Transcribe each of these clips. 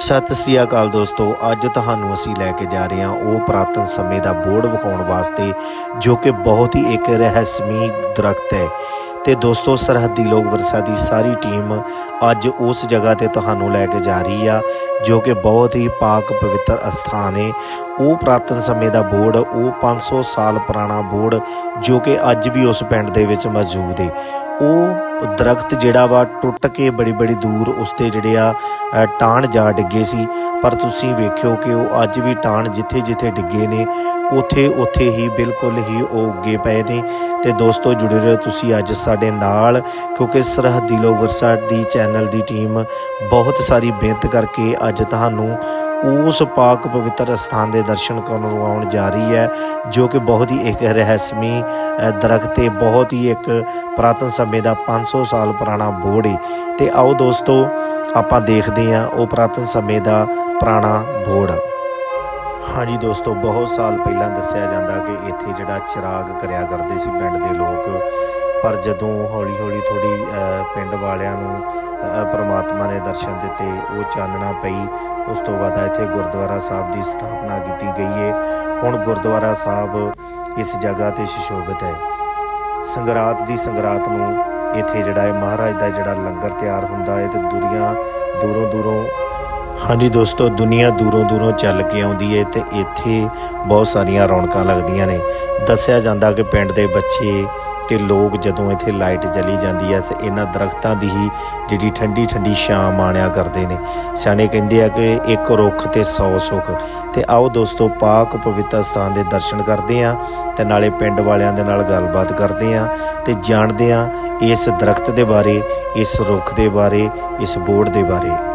ਸਤਿ ਸ੍ਰੀ ਅਕਾਲ ਦੋਸਤੋ, ਅੱਜ ਤੁਹਾਨੂੰ ਅਸੀਂ ਲੈ ਕੇ ਜਾ ਰਹੇ ਹਾਂ ਉਹ ਪੁਰਾਤਨ ਸਮੇਂ ਦਾ ਬੋਰਡ ਵਿਖਾਉਣ ਵਾਸਤੇ, ਜੋ ਕਿ ਬਹੁਤ ਹੀ ਇੱਕ ਰਹੱਸਮਈ ਦਰਖਤ ਹੈ। ਤੇ ਦੋਸਤੋ, ਸਰਹੱਦੀ ਲੋਕ ਵਰਸਾ ਦੀ ਸਾਰੀ ਟੀਮ ਅੱਜ ਉਸ ਜਗ੍ਹਾ ਤੇ ਤੁਹਾਨੂੰ ਲੈ ਕੇ ਜਾ ਰਹੀ ਆ, ਜੋ ਕਿ ਬਹੁਤ ਹੀ ਪਾਕ ਪਵਿੱਤਰ ਅਸਥਾਨ ਹੈ। ਉਹ ਪੁਰਾਤਨ ਸਮੇਂ ਦਾ ਬੋਰਡ, ਉਹ 500 ਸਾਲ ਪੁਰਾਣਾ ਬੋਰਡ, ਜੋ ਕਿ ਅੱਜ ਵੀ ਉਸ ਪਿੰਡ ਦੇ ਵਿੱਚ ਮੌਜੂਦ ਹੈ। ਉਹ ਦਰਖਤ ਜਿਹੜਾ ਵਾ ਟੁੱਟ ਕੇ ਬੜੀ ਬੜੀ ਦੂਰ ਉਸ ਤੇ ਜਿਹੜੇ ਆ ਅ, ਟਾਣ ਜਾ ਡਿੱਗੇ ਸੀ। ਪਰ ਤੁਸੀਂ ਵੇਖਿਓ ਕਿ ਉਹ ਅੱਜ ਵੀ ਟਾਣ ਜਿੱਥੇ ਜਿੱਥੇ ਡਿੱਗੇ ਨੇ ਉਥੇ ਉਥੇ ਹੀ ਬਿਲਕੁਲ ਹੀ ਉਹ ਉੱਗੇ ਪਏ ਨੇ। ਤੇ ਦੋਸਤੋ ਜੁੜੇ ਰਹੋ ਤੁਸੀਂ ਅੱਜ ਸਾਡੇ ਨਾਲ ਕਿਉਂਕਿ ਸਰਹੱਦੀ ਲੋਕ ਵਿਰਸਾ ਦੀ ਚੈਨਲ ਦੀ ਟੀਮ ਬਹੁਤ ਸਾਰੀ ਬੇਨਤ ਕਰਕੇ ਅੱਜ ਤੁਹਾਨੂੰ ਉਸ ਪਾਕ ਪਵਿੱਤਰ ਸਥਾਨ ਦੇ ਦਰਸ਼ਨ ਕਰਵਾਉਣ ਜਾ ਰਹੀ ਹੈ ਜੋ ਕਿ ਬਹੁਤ ਹੀ ਇੱਕ ਰਹੱਸਮਈ ਅ, ਦਰਖਤ ਤੇ ਬਹੁਤ ਹੀ ਇੱਕ ਪੁਰਾਤਨ ਸਮੇਂ ਦਾ 500 ਸਾਲ ਪੁਰਾਣਾ ਬੋਰਡ ਹੈ ਤੇ ਆਓ ਦੋਸਤੋ ਆਪਾਂ ਦੇਖਦੇ ਹਾਂ ਉਹ ਪੁਰਾਤਨ ਸਮੇਂ ਦਾ ਪੁਰਾਣਾ ਬੋਰਡ ਹਾਂਜੀ ਦੋਸਤੋ ਬਹੁਤ ਸਾਲ ਪਹਿਲਾਂ ਦੱਸਿਆ ਜਾਂਦਾ ਕਿ ਇੱਥੇ ਜਿਹੜਾ ਚਿਰਾਗ ਕਰਿਆ ਕਰਦੇ ਸੀ ਪਿੰਡ ਦੇ ਲੋਕ ਪਰ ਜਦੋਂ ਹੌਲੀ ਹੌਲੀ ਥੋੜੀ ਪਿੰਡ ਵਾਲਿਆਂ ਨੂੰ ਪਰਮਾਤਮਾ ਨੇ ਦਰਸ਼ਨ ਦਿੱਤੇ ਉਹ ਚਾਨਣਾ ਪਈ। ਉਸ ਤੋਂ ਬਾਅਦ ਇੱਥੇ ਗੁਰਦੁਆਰਾ ਸਾਹਿਬ ਦੀ ਸਥਾਪਨਾ ਕੀਤੀ ਗਈ ਹੈ। ਹੁਣ ਗੁਰਦੁਆਰਾ ਸਾਹਿਬ ਇਸ ਜਗ੍ਹਾ ਤੇ ਸ਼ਿਸ਼ੋਭਿਤ ਹੈ। ਸੰਗਰਾਤ ਦੀ ਸੰਗਰਾਤ ਨੂੰ ਇੱਥੇ ਜਿਹੜਾ ਹੈ ਮਹਾਰਾਜ ਦਾ ਜਿਹੜਾ ਲੰਗਰ ਤਿਆਰ ਹੁੰਦਾ ਹੈ ਤੇ ਦੁਨੀਆ ਦੂਰੋਂ ਦੂਰੋਂ ਹਾਂਜੀ ਦੋਸਤੋ, ਦੁਨੀਆ ਦੂਰੋਂ ਦੂਰੋਂ ਚੱਲ ਕੇ ਆਉਂਦੀ ਹੈ ਤੇ ਇੱਥੇ ਬਹੁਤ ਸਾਰੀਆਂ ਰੌਣਕਾਂ ਲੱਗਦੀਆਂ ਨੇ। ਦੱਸਿਆ ਜਾਂਦਾ ਕਿ ਪਿੰਡ ਦੇ ਬੱਚੇ ਤੇ ਲੋਕ ਜਦੋਂ ਇੱਥੇ ਲਾਈਟ ਜਲੀ ਜਾਂਦੀ ਹੈ, ਤੇ ਇਹਨਾਂ ਦਰਖਤਾਂ ਦੀ ਹੀ ਜਿਹੜੀ ਠੰਡੀ ਠੰਡੀ ਛਾਂ ਆਣਿਆ ਕਰਦੇ ਨੇ। ਸਿਆਣੇ ਕਹਿੰਦੇ ਆ ਕਿ ਇੱਕ ਰੁੱਖ ਤੇ 100 ਸੁੱਖ। ਤੇ ਆਓ ਦੋਸਤੋ, ਪਾਕ ਪਵਿੱਤਰ ਸਥਾਨ ਦੇ ਦਰਸ਼ਨ ਕਰਦੇ ਆ ਤੇ ਨਾਲੇ ਪਿੰਡ ਵਾਲਿਆਂ ਦੇ ਨਾਲ ਗੱਲਬਾਤ ਕਰਦੇ ਆ ਤੇ ਜਾਣਦੇ ਆ ਇਸ ਦਰਖਤ ਦੇ ਬਾਰੇ, ਇਸ ਰੁੱਖ ਦੇ ਬਾਰੇ, ਇਸ ਬੋਰਡ ਦੇ ਬਾਰੇ।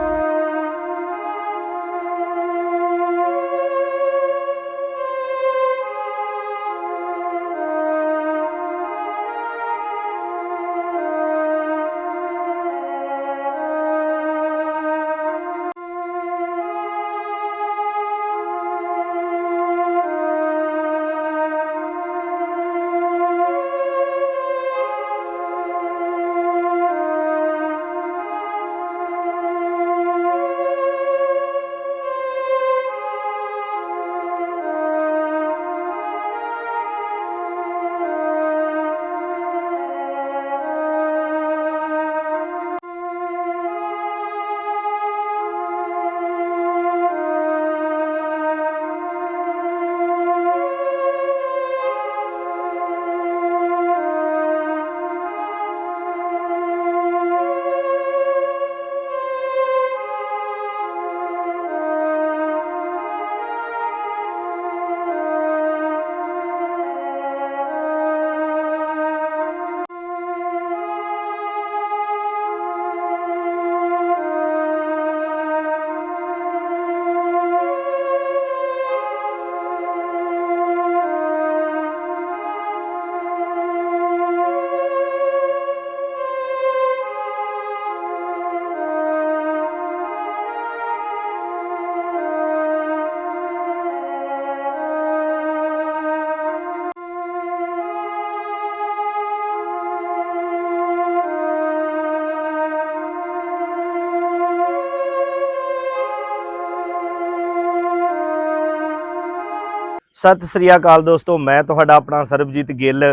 ਸਤਿ ਸ੍ਰੀ ਅਕਾਲ ਦੋਸਤੋ, ਮੈਂ ਤੁਹਾਡਾ ਆਪਣਾ ਸਰਬਜੀਤ ਗਿੱਲ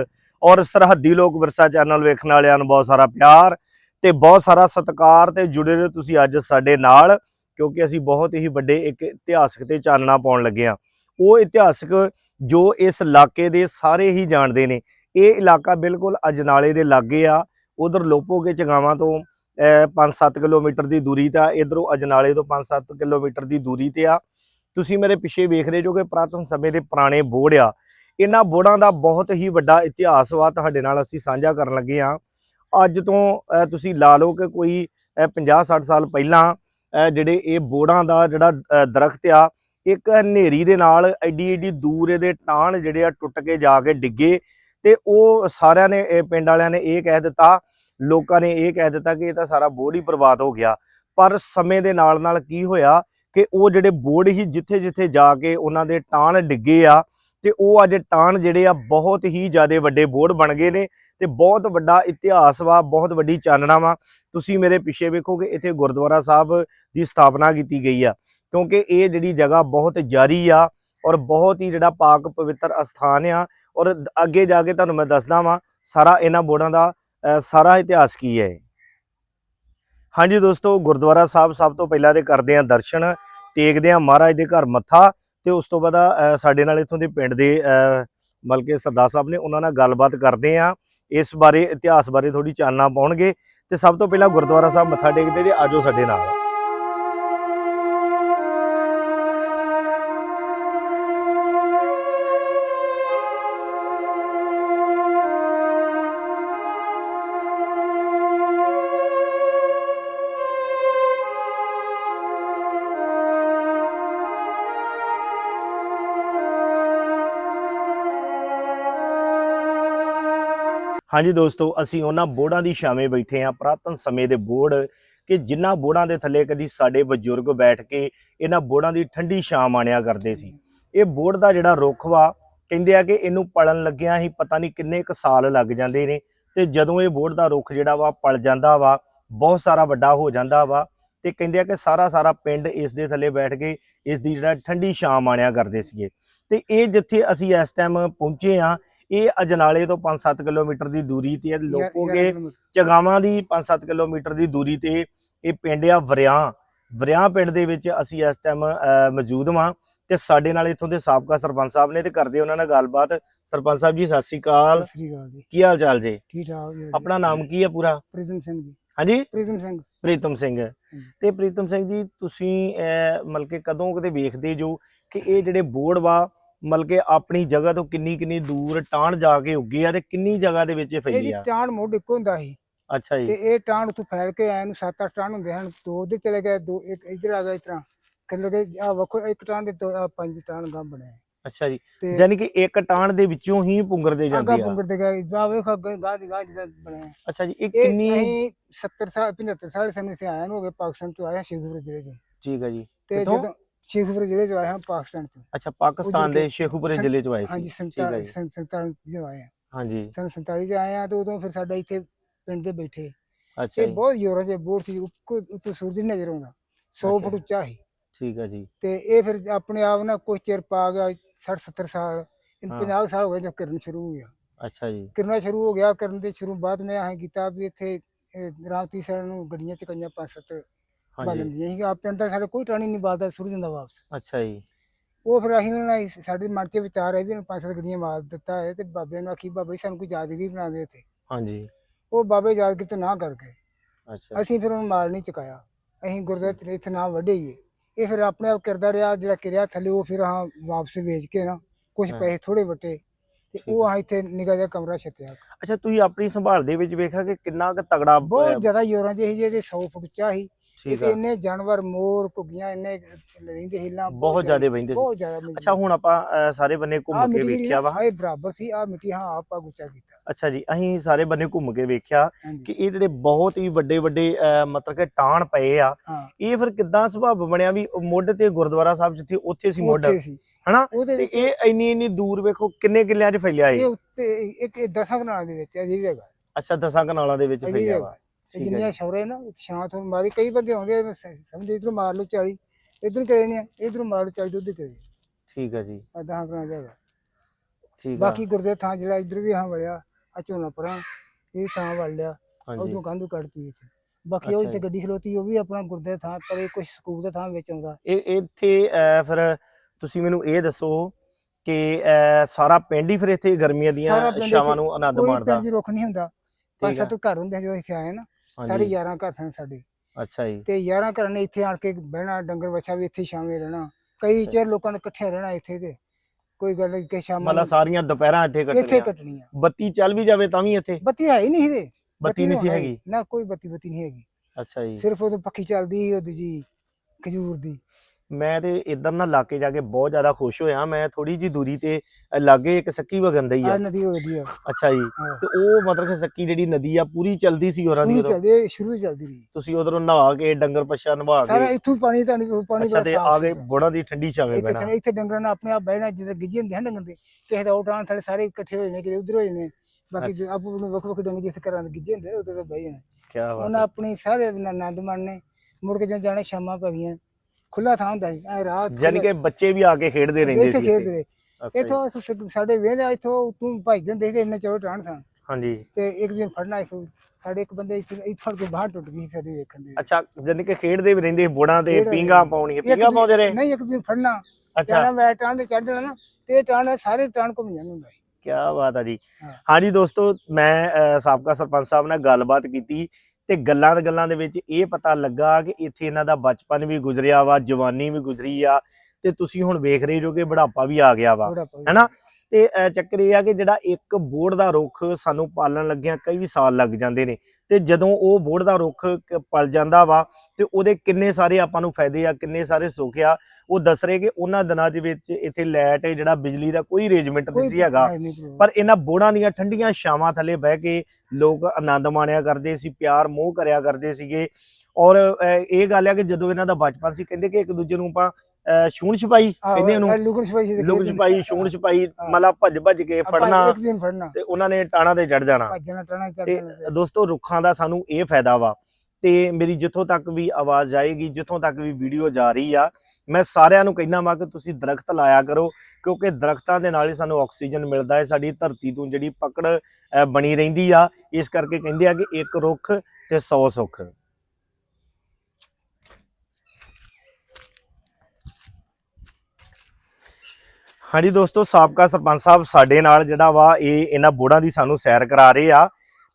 ਔਰ ਸਰਹੱਦੀ ਲੋਕ ਵਿਰਸਾ ਚੈਨਲ ਵੇਖਣ ਵਾਲਿਆਂ ਨੂੰ ਬਹੁਤ ਸਾਰਾ ਪਿਆਰ ਤੇ ਬਹੁਤ ਸਾਰਾ ਸਤਿਕਾਰ ਤੇ ਜੁੜੇ ਰਹੋ ਤੁਸੀਂ ਅੱਜ ਸਾਡੇ ਨਾਲ, ਕਿਉਂਕਿ ਅਸੀਂ ਬਹੁਤ ਹੀ ਵੱਡੇ ਇੱਕ ਇਤਿਹਾਸਕ ਤੇ ਚਾਨਣਾ ਪਾਉਣ ਲੱਗੇ ਆ ਉਹ ਇਤਿਹਾਸਕ ਜੋ ਇਸ ਇਲਾਕੇ ਦੇ ਸਾਰੇ ਹੀ ਜਾਣਦੇ ਨੇ, ਇਹ ਇਲਾਕਾ ਬਿਲਕੁਲ ਅਜਨਾਲੇ ਦੇ ਲਾਗੇ ਆ, ਉਧਰ ਲੋਪੋਗੇ ਚਗਾਵਾਂ ਤੋਂ 5-7 ਕਿਲੋਮੀਟਰ ਦੀ ਦੂਰੀ ਤੇ ਆ, ਇਧਰੋਂ ਅਜਨਾਲੇ ਤੋਂ 5-7 ਕਿਲੋਮੀਟਰ ਦੀ ਦੂਰੀ ਤੇ ਆ ਤੁਸੀਂ ਮੇਰੇ ਪਿੱਛੇ ਵੇਖ ਰਹੇ ਜੋ ਕਿ ਪੁਰਾਤਨ ਸਮੇਂ ਦੇ ਪੁਰਾਣੇ ਬੋਰਡ ਆ ਇਹਨਾਂ ਬੋਰਡਾਂ ਦਾ ਬਹੁਤ ਹੀ ਵੱਡਾ ਇਤਿਹਾਸ ਵਾ ਤੁਹਾਡੇ ਨਾਲ ਅਸੀਂ ਸਾਂਝਾ ਕਰਨ ਲੱਗੇ ਆ ਅੱਜ ਤੋਂ ਤੁਸੀਂ ਲਾ ਲਓ ਕਿ ਕੋਈ 50-60 ਸਾਲ ਪਹਿਲਾਂ ਜਿਹੜੇ ਇਹ ਬੋਰਡਾਂ ਦਾ ਜਿਹੜਾ ਅਹ, ਦਰਖਤ ਆ ਇੱਕ ਹਨੇਰੀ ਦੇ ਨਾਲ ਐਡੀ ਐਡੀ ਦੂਰ ਇਹਦੇ ਟਾਣ ਜਿਹੜੇ ਆ ਟੁੱਟ ਕੇ ਜਾ ਕੇ ਡਿੱਗੇ ਤੇ ਉਹ ਸਾਰਿਆਂ ਨੇ ਪਿੰਡ ਵਾਲਿਆਂ ਨੇ ਇਹ ਕਹਿ ਦਿੱਤਾ ਲੋਕਾਂ ਨੇ ਇਹ ਕਹਿ ਦਿੱਤਾ ਕਿ ਇਹ ਤਾਂ ਸਾਰਾ ਬੋਰਡ ਹੀ ਬਰਬਾਦ ਹੋ ਗਿਆ। ਪਰ ਸਮੇਂ ਦੇ ਨਾਲ ਨਾਲ ਕੀ ਹੋਇਆ ਕਿ ਉਹ ਜਿਹੜੇ ਬੋਰਡ ਹੀ ਜਿੱਥੇ ਜਿੱਥੇ ਜਾ ਕੇ ਉਹਨਾਂ ਦੇ ਟਾਣ ਡਿੱਗੇ ਆ, ਤੇ ਉਹ ਅੱਜ ਟਾਣ ਜਿਹੜੇ ਆ ਬਹੁਤ ਹੀ ਜ਼ਿਆਦੇ ਵੱਡੇ ਬੋਰਡ ਬਣ ਗਏ ਨੇ ਤੇ ਬਹੁਤ ਵੱਡਾ ਇਤਿਹਾਸ ਵਾ, ਬਹੁਤ ਵੱਡੀ ਚਾਨਣਾ ਵਾ। ਤੁਸੀਂ ਮੇਰੇ ਪਿੱਛੇ ਵੇਖੋਗੇ, ਇੱਥੇ ਗੁਰਦੁਆਰਾ ਸਾਹਿਬ ਦੀ ਸਥਾਪਨਾ ਕੀਤੀ ਗਈ ਆ। ਕਿਉਂਕਿ ਇਹ ਜਿਹੜੀ ਜਗ੍ਹਾ ਬਹੁਤ ਜਾਰੀ ਆ ਔਰ ਬਹੁਤ ਹੀ ਜਿਹੜਾ ਪਾਕ ਪਵਿੱਤਰ ਅਸਥਾਨ ਆ, ਔਰ ਅੱਗੇ ਜਾ ਕੇ ਤੁਹਾਨੂੰ ਮੈਂ ਦੱਸਦਾ ਵਾਂ, ਸਾਰਾ ਇਹਨਾਂ ਬੋਰਡਾਂ ਦਾ ਸਾਰਾ ਇਤਿਹਾਸ ਕੀ ਹੈ ਹਾਂਜੀ ਦੋਸਤੋ ਗੁਰਦੁਆਰਾ ਸਾਹਿਬ ਸਭ ਤੋਂ ਪਹਿਲਾਂ ਤੇ ਕਰਦੇ ਆ ਦਰਸ਼ਨ ਟੇਕਦੇ ਆ ਮਹਾਰਾਜ ਦੇ ਘਰ ਮੱਥਾ ਤੇ ਉਸ ਤੋਂ ਬਾਅਦ ਸਾਡੇ ਨਾਲ ਇੱਥੋਂ ਦੇ ਪਿੰਡ ਦੇ ਅ, ਬਲਕਿ ਸਰਦਾਰ ਸਾਹਿਬ ਨੇ ਉਹਨਾਂ ਨਾਲ ਗੱਲਬਾਤ ਕਰਦੇ ਆ ਇਸ ਬਾਰੇ ਇਤਿਹਾਸ ਬਾਰੇ ਥੋੜੀ ਚਾਨਣਾ ਪਾਉਣਗੇ ਤੇ ਸਭ ਤੋਂ ਪਹਿਲਾਂ ਗੁਰਦੁਆਰਾ ਸਾਹਿਬ ਮੱਥਾ ਟੇਕਦੇ ਜੇ ਆਜੋ ਸਾਡੇ ਨਾਲ। ਹਾਂਜੀ ਦੋਸਤੋ, ਅਸੀਂ ਉਹਨਾਂ ਬੋੜਾਂ ਦੀ ਛਾਵੇਂ ਬੈਠੇ ਆ ਪ੍ਰਾਤਨ ਸਮੇਂ ਦੇ ਬੋੜ ਕਿ ਜਿਨ੍ਹਾਂ ਬੋੜਾਂ ਦੇ ਥੱਲੇ ਕਦੀ ਸਾਡੇ ਬਜ਼ੁਰਗ ਬੈਠ ਕੇ ਇਹਨਾਂ ਬੋੜਾਂ ਦੀ ਠੰਡੀ ਛਾਂ ਮਾਣਿਆ ਕਰਦੇ ਸੀ। ਇਹ ਬੋੜ ਦਾ ਜਿਹੜਾ ਰੁੱਖ ਵਾ, ਕਹਿੰਦੇ ਆ ਕਿ ਇਹਨੂੰ ਪਲਣ ਲੱਗਿਆ ਹੀ ਪਤਾ ਨਹੀਂ ਕਿੰਨੇ ਕੁ ਸਾਲ ਲੱਗ ਜਾਂਦੇ ਨੇ ਤੇ ਜਦੋਂ ਇਹ ਬੋੜ ਦਾ ਰੁੱਖ ਜਿਹੜਾ ਵਾ ਪਲ ਜਾਂਦਾ ਵਾ, ਬਹੁਤ ਸਾਰਾ ਵੱਡਾ ਹੋ ਜਾਂਦਾ ਵਾ ਤੇ ਕਹਿੰਦੇ ਆ ਕਿ ਸਾਰਾ ਸਾਰਾ ਪਿੰਡ ਇਸ ਦੇ ਥੱਲੇ ਬੈਠ ਕੇ ਇਸ ਦੀ ਜਿਹੜਾ ਠੰਡੀ ਛਾਂ ਮਾਣਿਆ ਕਰਦੇ ਸੀਗੇ। ਤੇ ਇਹ ਜਿੱਥੇ ਅਸੀਂ ਇਸ ਟਾਈਮ ਪਹੁੰਚੇ ਆ ਇਹ ਅਜਨਾਲੇ ਤੋਂ 5-7 ਕਿਲੋਮੀਟਰ ਦੀ ਦੂਰੀ ਤੇ ਲੋਕੋਗੇ ਚਗਾਵਾਂ ਦੀ 5-7 ਕਿਲੋਮੀਟਰ ਦੀ ਦੂਰੀ ਤੇ ਇਹ ਪਿੰਡ ਆ ਵਰਿਆਂ। ਵਰਿਆਂ ਪਿੰਡ ਦੇ ਵਿੱਚ ਅਸੀਂ ਇਸ ਟਾਈਮ ਮੌਜੂਦ ਵਾਂ ਤੇ ਸਾਡੇ ਨਾਲ ਇੱਥੋਂ ਦੇ ਸਾਬਕਾ ਸਰਪੰਚ ਸਾਹਿਬ ਨੇ ਤੇ ਕਰਦੇ ਉਹਨਾਂ ਨਾਲ ਗੱਲਬਾਤ। ਸਰਪੰਚ ਸਾਹਿਬ ਜੀ ਸਤਿ ਸ੍ਰੀ ਅਕਾਲ। ਕੀ ਹਾਲ ਚਾਲ ਜੀ? ਠੀਕ ਠਾਕ ਜੀ। ਆਪਣਾ ਨਾਮ ਕੀ ਹੈ ਪੂਰਾ? ਪ੍ਰਿਜ਼ਮ ਸਿੰਘ ਜੀ। ਹਾਂਜੀ? ਪ੍ਰਿਜ਼ਮ ਸਿੰਘ। ਪ੍ਰੀਤਮ ਸਿੰਘ। ਤੇ ਪ੍ਰੀਤਮ ਸਿੰਘ ਜੀ ਤੁਸੀਂ ਅਹ, ਮਤਲਬ ਕਿ ਕਦੋਂ ਕਦੇ ਵੇਖਦੇ ਜੋ ਕਿ ਇਹ ਜਿਹੜੇ ਬੋਰਡ ਵਾ ਮਤਲਬ ਕਿ ਆਪਣੀ ਜਗ੍ਹਾ ਤੋਂ ਕਿੰਨੀ ਕਿੰਨੀ ਦੂਰ ਟਾਣ ਜਾ ਕੇ ਉੱਗੇ ਆ ਤੇ ਕਿੰਨੀ ਜਗ੍ਹਾ ਦੇ ਵਿੱਚ ਇਹ ਇਹਦੀ ਫੈਲੀ ਆ? ਟਾਣ ਮੋਢ ਇੱਕੋ ਹੁੰਦਾ ਸੀ। ਅੱਛਾ ਤੇ ਜੀ ਇਹ ਟਾਣ ਉੱਥੋਂ ਫੈਲ ਕੇ ਆਏ ਨੂੰ ਸੱਤ ਅੱਠ ਟਾਣ ਹੁੰਦੇ ਹਨ। ਦੋ ਉਹਦੇ ਚਲੇ ਗਏ ਦੋ ਇੱਕ ਇੱਧਰ ਆ ਗਿਆ ਇਸ ਤਰ੍ਹਾਂ। ਕਿੰਨੇ ਲਗੇ ਆ ਵੇਖੋ ਇੱਕ ਟਾਣ ਦੇ ਦੋ ਆਹ ਪੰਜ ਟਾਣ ਗਾਂ ਬਣੇ ਅੱਛਾ ਜੀ। ਤੇ ਯਾਨੀ ਕਿ ਇੱਕ ਟਾਣ ਦੇ ਵਿੱਚੋਂ ਹੀ ਪੁੰਗਰਦੇ ਅੱਗਾ ਜਾਂਦੇ ਆ। ਪੁੰਗਰ ਦੇ ਗਏ ਆ ਵੇਖੋ ਅੱਗੇ ਗਾਂ ਦੀ ਗਾਂ ਜਿਹਦਾ ਬਣੇ ਆ। ਅੱਛਾ ਜੀ ਇਹ ਇਹ ਕਿੰਨੀ ਅਸੀਂ 70 ਸਾਲ 75 ਸਾਲ ਸਾਨੂੰ ਇੱਥੇ ਆਇਆ ਨੂੰ ਹੋ ਗਏ ਪਾਕਿਸਤਾਨ ਤੋਂ ਆਇਆ ਸ਼ੇਖੂਪੁਰ ਜ਼ਿਲ੍ਹੇ ਚੋਂ। ਠੀਕ ਹੈ ਜੀ। ਤੇ ਕਿੱਥੋਂ? ਜਦੋਂ ਸ਼ੇਖੂਪੁਰ ਜ਼ਿਲ੍ਹੇ ਚੋਂ ਆਇਆ ਹਾਂ ਪਾਕਿਸਤਾਨ ਤੋਂ। ਅੱਛਾ ਪਾਕਿਸਤਾਨ ਦੇ ਸ਼ੇਖੂਪੁਰੇ ਜ਼ਿਲ੍ਹੇ ਚ ਆਏ ਹਾਂਜੀ ਸੀ ਠੀਕ ਹੈ ਜੀ। 47 ਜੋ ਆਏ ਹਾਂਜੀ। ਸਨ 47 ਚ ਆਏ ਆ ਤੇ ਉਦੋਂ ਫਿਰ ਸਾਡਾ ਇੱਥੇ ਪਿੰਡ ਦੇ ਬੈਠੇ। ਅੱਛਾ ਇਹ ਬਹੁਤ ਜ਼ੋਰਾਂ ਦੇ ਬੋਰ ਸੀ। ਉੱਤੋਂ ਸੂਰਜ ਨਜ਼ਰ ਆਉਂਦਾ। 100 ਅੱਛਾ। ਫੁੱਟ ਉੱਚਾ ਸੀ। ਠੀਕ ਹੈ ਜੀ। ਤੇ ਇਹ ਫਿਰ ਆਪਣੇ ਆਪ ਨਾਲ ਕੁਝ ਚਿਰ ਪਾ ਗਿਆ 60 70 ਸਾਲ ਇਹਨੂੰ ਹਾਂ। 50 ਸਾਲ ਹੋ ਗਏ ਜਦ ਕਰਨ ਸ਼ੁਰੂ ਹੋ ਗਿਆ ਅੱਛਾ ਜੀ। ਕਰਨਾ ਸ਼ੁਰੂ ਹੋ ਗਿਆ ਕਰਨ ਦੇ ਸ਼ੁਰੂ ਬਾਅਦ ਮੈਂ ਆਹ ਕੀਤਾ ਵੀ ਇੱਥੇ ਰਾਮਤੀ ਸਰ ਨੂੰ ਗੱਡੀਆਂ ਚ ਕਈਆਂ ਪੰਜ ਦੀਆਂ ਸੀ ਆਪ ਪਿੰਡ ਦਾ ਸਾਡੇ ਕੋਈ ਟਾਣੀ ਨਹੀਂ ਬਾਲਦਾ ਸ਼ੁਰੂ ਜਾਂਦਾ ਵਾਪਸ। ਅੱਛਾ ਜੀ। ਉਹ ਫਿਰ ਅਸੀਂ ਉਹਨਾਂ ਨਾਲ ਸਾਡੇ ਮਨ 'ਚ ਵਿਚਾਰ ਹੈ ਵੀ ਇਹਨੂੰ ਪੰਜ ਸੱਤ ਗੱਡੀਆਂ ਮਾਰ ਦਿੱਤਾ ਹੈ ਤੇ ਬਾਬੇ ਨੂੰ ਆਖੀ ਬਾਬਾ ਜੀ ਸਾਨੂੰ ਕੋਈ ਯਾਦਗਿਰੀ ਬਣਾ ਦੇ ਇੱਥੇ। ਹਾਂਜੀ। ਉਹ ਬਾਬੇ ਯਾਦਗਿਰੀ ਤੋਂ ਨਾ ਕਰ ਗਏ। ਅੱਛਾ ਅਸੀਂ ਫਿਰ ਉਹਨੂੰ ਮਾਲ ਨਹੀਂ ਚੁਕਾਇਆ। ਅਸੀਂ ਗੁਰਦੁਆਰੇ ਤੇ ਇੱਥੇ ਨਾ ਵੱਢੀਏ ਇਹ ਫਿਰ ਆਪਣੇ ਆਪ ਕਰਦਾ ਰਿਹਾ ਜਿਹੜਾ ਕਿਰਿਆ ਥੱਲੇ ਉਹ ਫਿਰ ਹਾਂ ਵਾਪਸ ਵੇਚ ਕੇ ਨਾ ਕੁਝ। ਪੈਸੇ ਥੋੜੇ ਵਟੇ ਤੇ ਉਹ ਆ ਇੱਥੇ ਨਿਕਾ ਜਿਹਾ ਕਮਰਾ ਛੱਤਿਆ। ਅੱਛਾ ਤੁਸੀਂ ਆਪਣੀ ਸੰਭਾਲ ਦੇ ਵਿੱਚ ਵੇਖਿਆ ਕਿ ਕਿੰਨਾ ਕੁ ਤਗੜਾ ਬਹੁਤ ਜ਼ਿਆਦਾ ਯੋਰਾਂ ਜਿਹੇ ਜਿਹੇ 100 ਫੁੱਟ ਸੀ। ਠੀਕ ਆ। ਇੰਨੇ ਜਾਨਵਰ ਮੋਰ ਘੁੱਗੀਆਂ ਇੰਨੇ ਰਹਿੰਦੇ ਹਿੱਲਾਂ ਬਹੁਤ ਜ਼ਿਆਦਾ ਬੈਂਦੇ ਸੀ। ਬਹੁਤ ਜ਼ਿਆਦਾ। ਅੱਛਾ ਹੁਣ ਆਪਾਂ ਸਾਰੇ ਬੰਨੇ ਘੁੰਮ ਕੇ ਵੇਖਿਆ ਵਾ। ਇਹ ਬਰਾਬਰ ਸੀ ਆ ਮਿੱਟੀ ਹਾਂ ਆਪਾਂ ਗੁੱਚਾ ਕੀਤਾ। ਅੱਛਾ ਜੀ ਅਸੀਂ ਸਾਰੇ ਬੰਨੇ ਘੁੰਮ ਕੇ ਵੇਖਿਆ ਕਿ ਇਹ ਜਿਹੜੇ ਬਹੁਤ ਹੀ ਵੱਡੇ ਵੱਡੇ ਮਤਲਬ ਕਿ ਟਾਣ ਪਏ ਆ ਇਹ ਫਿਰ ਕਿੱਦਾਂ ਸੁਭਾਅ ਬਣਿਆ ਵੀ ਮੁੱਢ ਤੇ ਗੁਰਦੁਆਰਾ ਸਾਹਿਬ ਜਿੱਥੇ ਉੱਥੇ ਸੀ ਮੁੱਢ? ਹਨਾ? ਤੇ ਇਹ ਇੰਨੀ ਇੰਨੀ ਦੂਰ ਵੇਖੋ ਕਿੰਨੇ ਕਿੱਲਿਆਂ 'ਚ ਫੈਲਿਆ ਇਹ? ਇਹ ਉੱਤੇ ਇੱਕ ਇਹ ਦਸਾਂ ਕਨਾਲਾਂ ਦੇ ਵਿੱਚ ਅਜੇ ਵੀ ਹੈਗਾ। ਅੱਛਾ ਦਸਾਂ ਕਨਾਲਾਂ ਦੇ ਵਿੱਚ ਫੈਲਿਆ ਵਾ। ਤੇ ਜਿੰਨੀਆਂ ਸ਼ੌਰੇ ਨਾ ਸ਼ਾਂ ਤੋਂ ਮਾਰੀ ਕਈ ਬੰਦੇ ਆਉਂਦੇ ਆ ਸਮਝੇ ਇਧਰੋਂ ਮਾਰ ਲਓ 40 ਇਧਰੋਂ ਚਲੇ ਨੇ ਇਧਰੋਂ ਮਾਰ ਲਓ 40 ਉਧਰ ਚਲੇ ਠੀਕ ਹੈ ਜੀ। ਅਦਾਂ ਬਣਾ ਜਾਏਗਾ ਠੀਕ ਬਾਕੀ ਗੁਰਦੇ ਥਾਂ ਜਿਹੜਾ ਇਧਰ ਵੀ ਹਾਂ ਵੜਿਆ ਆ ਝੋਨਾ ਪਰਾਂ ਇਹ ਥਾਂ ਵੜ ਲਿਆ ਉਦੋਂ ਕੰਧੂ ਕੱਢਤੀ ਵਿੱਚ। ਬਾਕੀ ਉਹ ਜਿੱਥੇ। ਗੱਡੀ ਖਲੋਤੀ ਉਹ ਵੀ ਆਪਣਾ ਗੁਰਦੇ ਥਾਂ ਪਰ ਇਹ ਕੁਝ ਸਕੂਲ ਦੇ ਥਾਂ ਵਿੱਚ ਆਉਂਦਾ। ਇਹ ਇੱਥੇ ਫਿਰ ਤੁਸੀਂ ਮੈਨੂੰ ਇਹ ਦੱਸੋ ਕਿ ਸਾਰਾ ਪਿੰਡ ਹੀ ਫਿਰ ਇੱਥੇ ਗਰਮੀਆਂ ਦੀਆਂ ਪਿੰਡ ਇੱਥੇ ਨੂੰ ਆਨੰਦ ਕੋਈ ਮਾਣਦਾ। ਪਿੰਡ 'ਚ ਰੁੱਖ ਨਹੀਂ ਹੁੰਦਾ। ਆ। ਸੱਤ ਘਰ ਹੁੰਦੇ ਜਦੋਂ ਇੱਥੇ ਆਏ ਨਾ ਸਾਰੇ ਹਾਂਜੀ 11 ਘਰ ਸਨ ਸਾਡੇ। ਅੱਛਾ ਜੀ। ਤੇ 11 ਘਰਾਂ ਨੇ ਇੱਥੇ ਆਣ ਕੇ ਬਹਿਣਾ ਡੰਗਰ ਵੱਛਾ ਵੀ ਇੱਥੇ ਸ਼ਾਮੇ ਰਹਿਣਾ। ਕਈ। ਚਿਰ ਲੋਕਾਂ ਨੇ ਇਕੱਠੇ ਰਹਿਣਾ ਇੱਥੇ ਤੇ। ਕੋਈ ਗੱਲ ਨਹੀਂ ਕਿ ਸ਼ਾਮਾਂ ਮਤਲਬ ਸਾਰੀਆਂ ਦੁਪਹਿਰਾਂ ਇੱਥੇ ਇੱਥੇ ਕੱਟਣੀਆਂ। ਕੱਟਣੀਆਂ ਬੱਤੀ ਚੱਲ ਵੀ ਜਾਵੇ ਤਾਂ ਵੀ ਇੱਥੇ? ਬੱਤੀ ਹੈ ਹੀ ਨਹੀਂ ਇਹਦੇ ਬੱਤੀ ਨਹੀਂ ਸੀ। ਹੈਗੀ? ਨਾ ਕੋਈ ਬੱਤੀ ਬੱਤੀ ਨਹੀਂ ਹੈਗੀ। ਅੱਛਾ ਜੀ। ਸਿਰਫ ਉਹ ਪੱਖੀ ਚੱਲਦੀ ਸੀ ਉਹ ਦੂਜੀ ਖਜੂਰ ਦੀ। ਮੈਂ ਤੇ ਇਧਰ ਨਾ ਲਾਕੇ ਜਾ ਕੇ ਬਹੁਤ ਜ਼ਿਆਦਾ ਖੁਸ਼ ਹੋਇਆ। ਮੈਂ ਥੋੜੀ ਜੀ ਦੂਰੀ ਤੇ ਲਾਗੇ ਇੱਕ ਸੱਕੀ ਵਗਣ ਦਈ ਆ। ਨਦੀ ਗਈ ਆ। ਅੱਛਾ ਜੀ। ਤੇ ਉਹ ਮਤਲਬ ਕਿ ਸੱਕੀ ਜਿਹੜੀ ਨਦੀ ਆ ਪੂਰੀ ਚਲਦੀ ਸੀ ਹੋਰਾਂ ਦੀ ਉਦੋਂ? ਚੱਲਦੀ ਸ਼ੁਰੂ ਚੱਲਦੀ ਰਹੀ। ਤੁਸੀਂ ਉਧਰੋਂ ਨਹਾ ਕੇ ਡੰਗਰ ਪੱਛਾ ਨਵਾ ਸਾਰਾ ਕੇ ਇੱਥੋਂ ਪਾਣੀ ਤਾਂ ਪਾਣੀ ਅੱਛਾ ਤੇ ਆ ਗਏ। ਬੋੜਾਂ ਦੀ ਠੰਡੀ ਛਾਵੇਂ ਇੱਥੇ ਬੈਣਾ ਥੜੇ- ਇੱਥੇ ਡੰਗਰਾਂ ਨਾਲ ਆਪਣੇ ਆਪ ਬਹਿਣਾ ਜਿੱਦਾਂ ਗਿੱਜੇ ਹੁੰਦੇ ਹਨ ਡੰਗਰ ਦੇ ਕਿਸੇ ਦਾ ਉਟਾਣ ਥਲੇ ਸਾਰੇ ਇਕੱਠੇ ਹੋਏ ਨੇ ਕਿਤੇ ਉਧਰ ਹੋਏ ਨੇ ਬਾਕੀ ਆਪੋ ਨੂੰ ਵੱਖ ਵੱਖ ਡੰਗਰ ਜਿੱਥੇ ਘਰਾਂ ਦੇ ਗਿੱਜੇ ਹੁੰਦੇ ਨੇ ਉਧਰ ਤਾਂ ਬਹਿ ਜਾਣਾ। ਕੀ ਬਾਤ ਉਹਨਾਂ ਆਪਣੀ ਸਾਰੇ ਆਨੰਦ ਮਾਣਨੇ ਮੁੜ ਕੇ ਜਦੋਂ ਜਾਣੇ ਸ਼ਾਮਾਂ ਪੈ ਗਈਆਂ। ਖੁੱਲਾ ਥਾਂ ਹੁੰਦਾ ਸੀ ਐ ਰਾਤ ਜਾਨੀ ਕਿ ਬੱਚੇ ਵੀ ਆ ਕੇ ਖੇਡਦੇ ਰਹਿੰਦੇ ਇੱਥੇ ਸੀ ਖੇਡਦੇ ਰਹੇ। ਇੱਥੋਂ ਸ- ਸਾਡੇ ਵੇਹਦੇ ਇੱਥੋਂ ਤੂੰ ਭਾਈਦੇ ਦੇਖਦੇ ਇੰਨੇ ਚਲੋ ਟਾਣ ਸਾਂ। ਹਾਂਜੀ। ਤੇ ਇੱਕ ਦਿਨ ਫੜਨਾ ਇਥੋਂ ਸਾਡੇ ਇੱਕ ਬੰਦੇ ਇੱਥੇ ਇੱਥੋਂ ਕੇ ਬਾਹਰ ਟੁੱਟ ਗਈ ਸੀ ਸਾਡੇ ਵੇਖਣ ਦੇ। ਅੱਛਾ ਜਾਨੀ ਕਿ ਖੇਡਦੇ ਵੀ ਰਹਿੰਦੇ ਬੋੜਾਂ ਤੇ ਪੀਂਗਾ। ਪਾਉਣੀਆਂ ਪੀਂਗਾ ਪਾਉਂਦੇ ਰਹੇ? ਨਹੀਂ ਇੱਕ ਦਿਨ ਫੜਨਾ। ਅੱਛਾ। ਮੈਂ ਟਾਣ ਤੇ ਚੜ ਜਾਣਾ ਨਾ ਤੇ ਟਾਣ ਸਾਰੇ ਟਾਣ ਘੁੰਮ ਜਾਂਦੇ ਹੁੰਦਾ ਸੀ। ਕੀ ਬਾਤ ਆ ਜੀ। ਹਾਂਜੀ ਦੋਸਤੋ ਮੈਂ ਸਾਬਕਾ ਸਰਪੰਚ ਸਾਹਿਬ ਨਾਲ ਗੱਲਬਾਤ ਕੀਤੀ। ਤੇ ਗੱਲਾਂ ਦੇ ਗੱਲਾਂ ਦੇ ਵਿੱਚ ਇਹ ਪਤਾ ਲੱਗਾ ਕਿ ਇੱਥੇ ਇਹਨਾਂ ਦਾ ਬਚਪਨ ਵੀ ਗੁਜ਼ਰਿਆ ਵਾ ਜਵਾਨੀ ਵੀ ਗੁਜ਼ਰੀ ਆ ਤੇ ਤੁਸੀਂ ਹੁਣ ਵੇਖ ਰਹੇ ਜੋ ਕਿ ਬੁਢਾਪਾ ਵੀ ਆ ਗਿਆ ਵਾ। ਹੈਨਾ ਤੇ ਚੱਕਰ ਇਹ ਆ ਕਿ ਜਿਹੜਾ ਇੱਕ ਬੋੜ ਦਾ ਰੁੱਖ ਸਾਨੂੰ ਪਾਲਣ ਲੱਗਿਆਂ ਕਈ ਸਾਲ ਲੱਗ ਜਾਂਦੇ ਨੇ ਤੇ ਜਦੋਂ ਉਹ ਬੋੜ ਦਾ ਰੁੱਖ ਪਲ ਜਾਂਦਾ ਵਾ ਤੇ ਉਹਦੇ ਕਿੰਨੇ ਸਾਰੇ ਆਪਾਂ ਨੂੰ ਫਾਇਦੇ ਆ ਕਿੰਨੇ ਸਾਰੇ ਸੁੱਖ ਆ ਉਹ ਦੱਸ ਰਹੇ ਕਿ ਉਹਨਾਂ ਦਿਨਾਂ ਦੇ ਵਿੱਚ ਇੱਥੇ ਲਾਈਟ ਜਿਹੜਾ ਬਿਜਲੀ ਦਾ ਕੋਈ ਅਰੇਂਜਮੈਂਟ ਨਹੀਂ ਸੀ ਹੈਗਾ। ਹੈ। ਪਰ ਇਹਨਾਂ ਬੋੜਾਂ ਦੀਆਂ ਠੰਡੀਆਂ ਛਾਵਾਂ ਥੱਲੇ ਬਹਿ ਕੇ ਲੋਕ ਆਨੰਦ ਮਾਣਿਆ ਕਰਦੇ ਸੀ ਪਿਆਰ ਮੋਹ ਕਰਿਆ ਕਰਦੇ ਸੀਗੇ। ਔਰ ਇਹ ਗੱਲ ਆ ਕਿ ਜਦੋਂ ਇਹਨਾਂ ਦਾ ਬਚਪਨ ਸੀ ਕਹਿੰਦੇ ਕਿ ਇੱਕ ਦੂਜੇ ਨੂੰ ਆਪਾਂ ਛੂਣ ਛਪਾਈ ਕਹਿੰਦੇ ਉਹਨੂੰ। ਲੁਕਣ ਛਪਾਈ ਸੀ ਤੇ ਲੁਕ ਖੇਡਦੇ ਛਪਾਈ। ਛੂਣ ਛਪਾਈ ਹਾਂ। ਮਤਲਬ ਭੱਜ ਭੱਜ ਕੇ ਫੜਨਾ ਤੇ ਉਹਨਾਂ ਨੇ ਟਾਣਾ ਤੇ ਚੜ ਜਾਣਾ। ਤੇ ਦੋਸਤੋ ਰੁੱਖਾਂ ਦਾ ਸਾਨੂੰ ਇਹ ਫਾਇਦਾ ਵਾ। ਤੇ ਮੇਰੀ ਜਿੱਥੋਂ ਤੱਕ ਵੀ ਆਵਾਜ਼ ਜਾਏਗੀ ਜਿੱਥੋਂ ਤੱਕ ਵੀ ਵੀਡੀਓ ਜਾ ਰਹੀ ਆ ਮੈਂ ਸਾਰਿਆਂ ਨੂੰ ਕਹਿਣਾ ਵਾ ਕਿ ਤੁਸੀਂ ਦਰਖਤ ਲਾਇਆ ਕਰੋ, ਕਿਉਂਕਿ ਦਰਖਤਾਂ ਦੇ ਨਾਲ ਹੀ ਸਾਨੂੰ ਆਕਸੀਜਨ ਮਿਲਦਾ ਹੈ, ਸਾਡੀ ਧਰਤੀ ਤੋਂ ਜਿਹੜੀ ਪਕੜ ਬਣੀ ਰਹਿੰਦੀ ਆ, ਇਸ ਕਰਕੇ ਕਹਿੰਦੇ ਆ ਕਿ ਇੱਕ ਰੁੱਖ ਤੇ 100 ਸੁੱਖ। ਹਾਂਜੀ ਦੋਸਤੋ, ਸਾਬਕਾ ਸਰਪੰਚ ਸਾਹਿਬ ਸਾਡੇ ਨਾਲ ਜਿਹੜਾ ਵਾ, ਇਹ ਇਹਨਾਂ ਬੋੜਾਂ ਦੀ ਸਾਨੂੰ ਸੈਰ ਕਰਾ ਰਹੇ ਆ।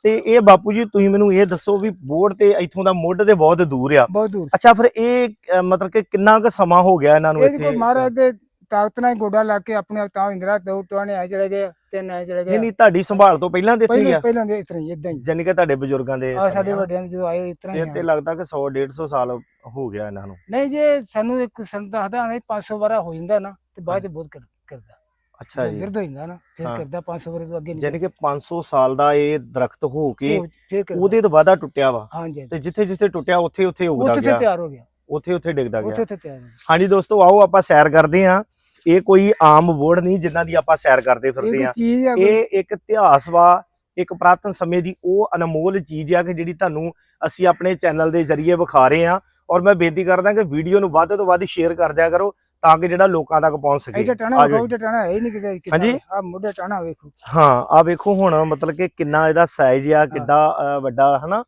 ਤੇ ਇਹ ਬਾਪੂ ਜੀ ਤੁਸੀਂ ਮੈਨੂੰ ਇਹ ਦੱਸੋ ਵੀ ਬੋੜ ਤੇ ਇੱਥੋਂ ਦਾ ਮੁੱਢ ਤੇ ਬਹੁਤ ਦੂਰ ਆ। ਬਹੁਤ ਦੂਰ। ਅੱਛਾ ਫਿਰ ਇਹ ਮਤਲਬ ਕਿ ਕਿੰਨਾ ਕੁ ਸਮਾਂ ਹੋ ਗਿਆ ਇਹਨਾਂ ਨੂੰ ਇਹ ਕੋਈ ਇੱਥੇ? ਮਹਾਰਾਜ ਦੇ ਤਾਕਤ ਨਾਲ ਗੋਡਾ ਲਾ ਕੇ ਆਪਣੇ ਆਪ ਤਾਂ ਇੰਦਰਾ ਦੋ ਟਾਣੇ ਆ ਚਲੇ ਗਏ ਤਿੰਨ ਆ ਚਲੇ ਨਹੀਂ ਗਏ। ਨਹੀਂ ਤੁਹਾਡੀ ਸੰਭਾਲ ਤੋਂ ਪਹਿਲਾਂ ਦੇ ਇੱਥੇ ਆ? ਪਹਿਲਾਂ ਦੇ ਇਤਨਾ ਹੀ ਇਦਾਂ ਹੀ। ਜਾਨੀ ਕਿ ਤੁਹਾਡੇ ਬਜ਼ੁਰਗਾਂ ਦੇ ਆ ਸਾਡੇ। ਵੱਡਿਆਂ ਦੇ ਜਦੋਂ ਆਏ ਇਤਨਾ ਹੀ ਇਹ ਤੇ। ਲੱਗਦਾ ਕਿ 100 150 ਸਾਲ ਹੋ ਗਿਆ ਇਹਨਾਂ ਨੂੰ। ਨਹੀਂ ਜੇ ਸਾਨੂੰ ਇੱਕ ਸੰਤ ਦੱਸਦਾ ਨਹੀਂ 500 ਵਾਰਾ ਹੋ ਜਾਂਦਾ ਨਾ ਤੇ ਬਾਅਦ ਚ ਬਹੁਤ ਕਰ- ਕਰਦਾ। ਅੱਛਾ ਜੀ। ਗਿਰਦ ਹੋ ਜਾਂਦਾ ਨਾ ਫਿਰ ਹਾਂ। ਕਰਦਾ 500 ਵਾਰੇ ਤੋਂ ਅੱਗੇ ਨਹੀਂ ਜਾਨੀ ਕਿ 500 ਸਾਲ ਦਾ ਇਹ ਦਰਖਤ ਹੋ ਕੇ ਉਹ ਫਿਰ ਕਰਦਾ। ਉਹਦੇ ਤੋਂ ਬਾਅਦਾ ਟੁੱਟਿਆ ਵਾ। ਹਾਂਜੀ ਤੇ ਜਿੱਥੇ ਜਿੱਥੇ ਟੁੱਟਿਆ ਉੱਥੇ ਉੱਥੇ ਉਗਦਾ ਉੱਥੇ ਤੇ ਗਿਆ। ਤਿਆਰ ਹੋ ਗਿਆ। ਉੱਥੇ ਉੱਥੇ ਡਿੱਗਦਾ ਗਿਆ। ਉੱਥੇ ਤੇ ਤਿਆਰ ਹੋ ਗਿਆ। ਹਾਂਜੀ ਦੋਸਤੋ ਆਓ ਆਪਾਂ ਸੈਰ ਕਰਦੇ ਹਾਂ। ਇਹ ਕੋਈ ਆਮ ਬੋੜ ਨਹੀਂ ਜਿਨ੍ਹਾਂ ਦੀ ਆਪਾਂ ਸੈਰ ਕਰਦੇ ਇਹ ਫਿਰਦੇ ਕੋਈ ਹਾਂ। ਚੀਜ਼ ਆ ਕੋਈ? ਇਹ ਇੱਕ ਇਤਿਹਾਸ ਵਾ ਇੱਕ ਪ੍ਰਾਤਨ ਸਮੇਂ ਦੀ ਉਹ ਅਨਮੋਲ ਚੀਜ਼ ਆ ਕਿ ਜਿਹੜੀ ਤੁਹਾਨੂੰ ਅਸੀਂ ਆਪਣੇ ਚੈਨਲ ਦੇ ਜ਼ਰੀਏ ਵਿਖਾ ਰਹੇ ਹਾਂ। ਔਰ ਮੈਂ ਬੇਨਤੀ ਕਰਦਾ ਕਿ ਵੀਡੀਓ ਨੂੰ ਵੱਧ ਤੋਂ ਵੱਧ ਸ਼ੇਅਰ ਕਰ ਦਿਆ ਕਰੋ। ਤਾਂ ਕਿ ਜਿਹੜਾ ਲੋਕਾਂ ਤੱਕ ਪਹੁੰਚ ਸਕੇ ਇਹਦਾ ਟਾਣਾ। ਵੇਖੋ ਟਾਣਾ ਹੈ ਨਹੀਂ ਕਿਤੇ ਹਾਂਜੀ। ਆ ਮੁੱਢੇ ਟਾਣਾ ਵੇਖੋ ਹਾਂ ਆ ਵੇਖੋ ਹੁਣ ਮਤਲਬ ਕਿ ਕਿੰਨਾ ਇਹਦਾ ਸਾਈਜ਼ ਆ ਕਿੱਡਾ ਵੱਡਾ ਹਨਾ।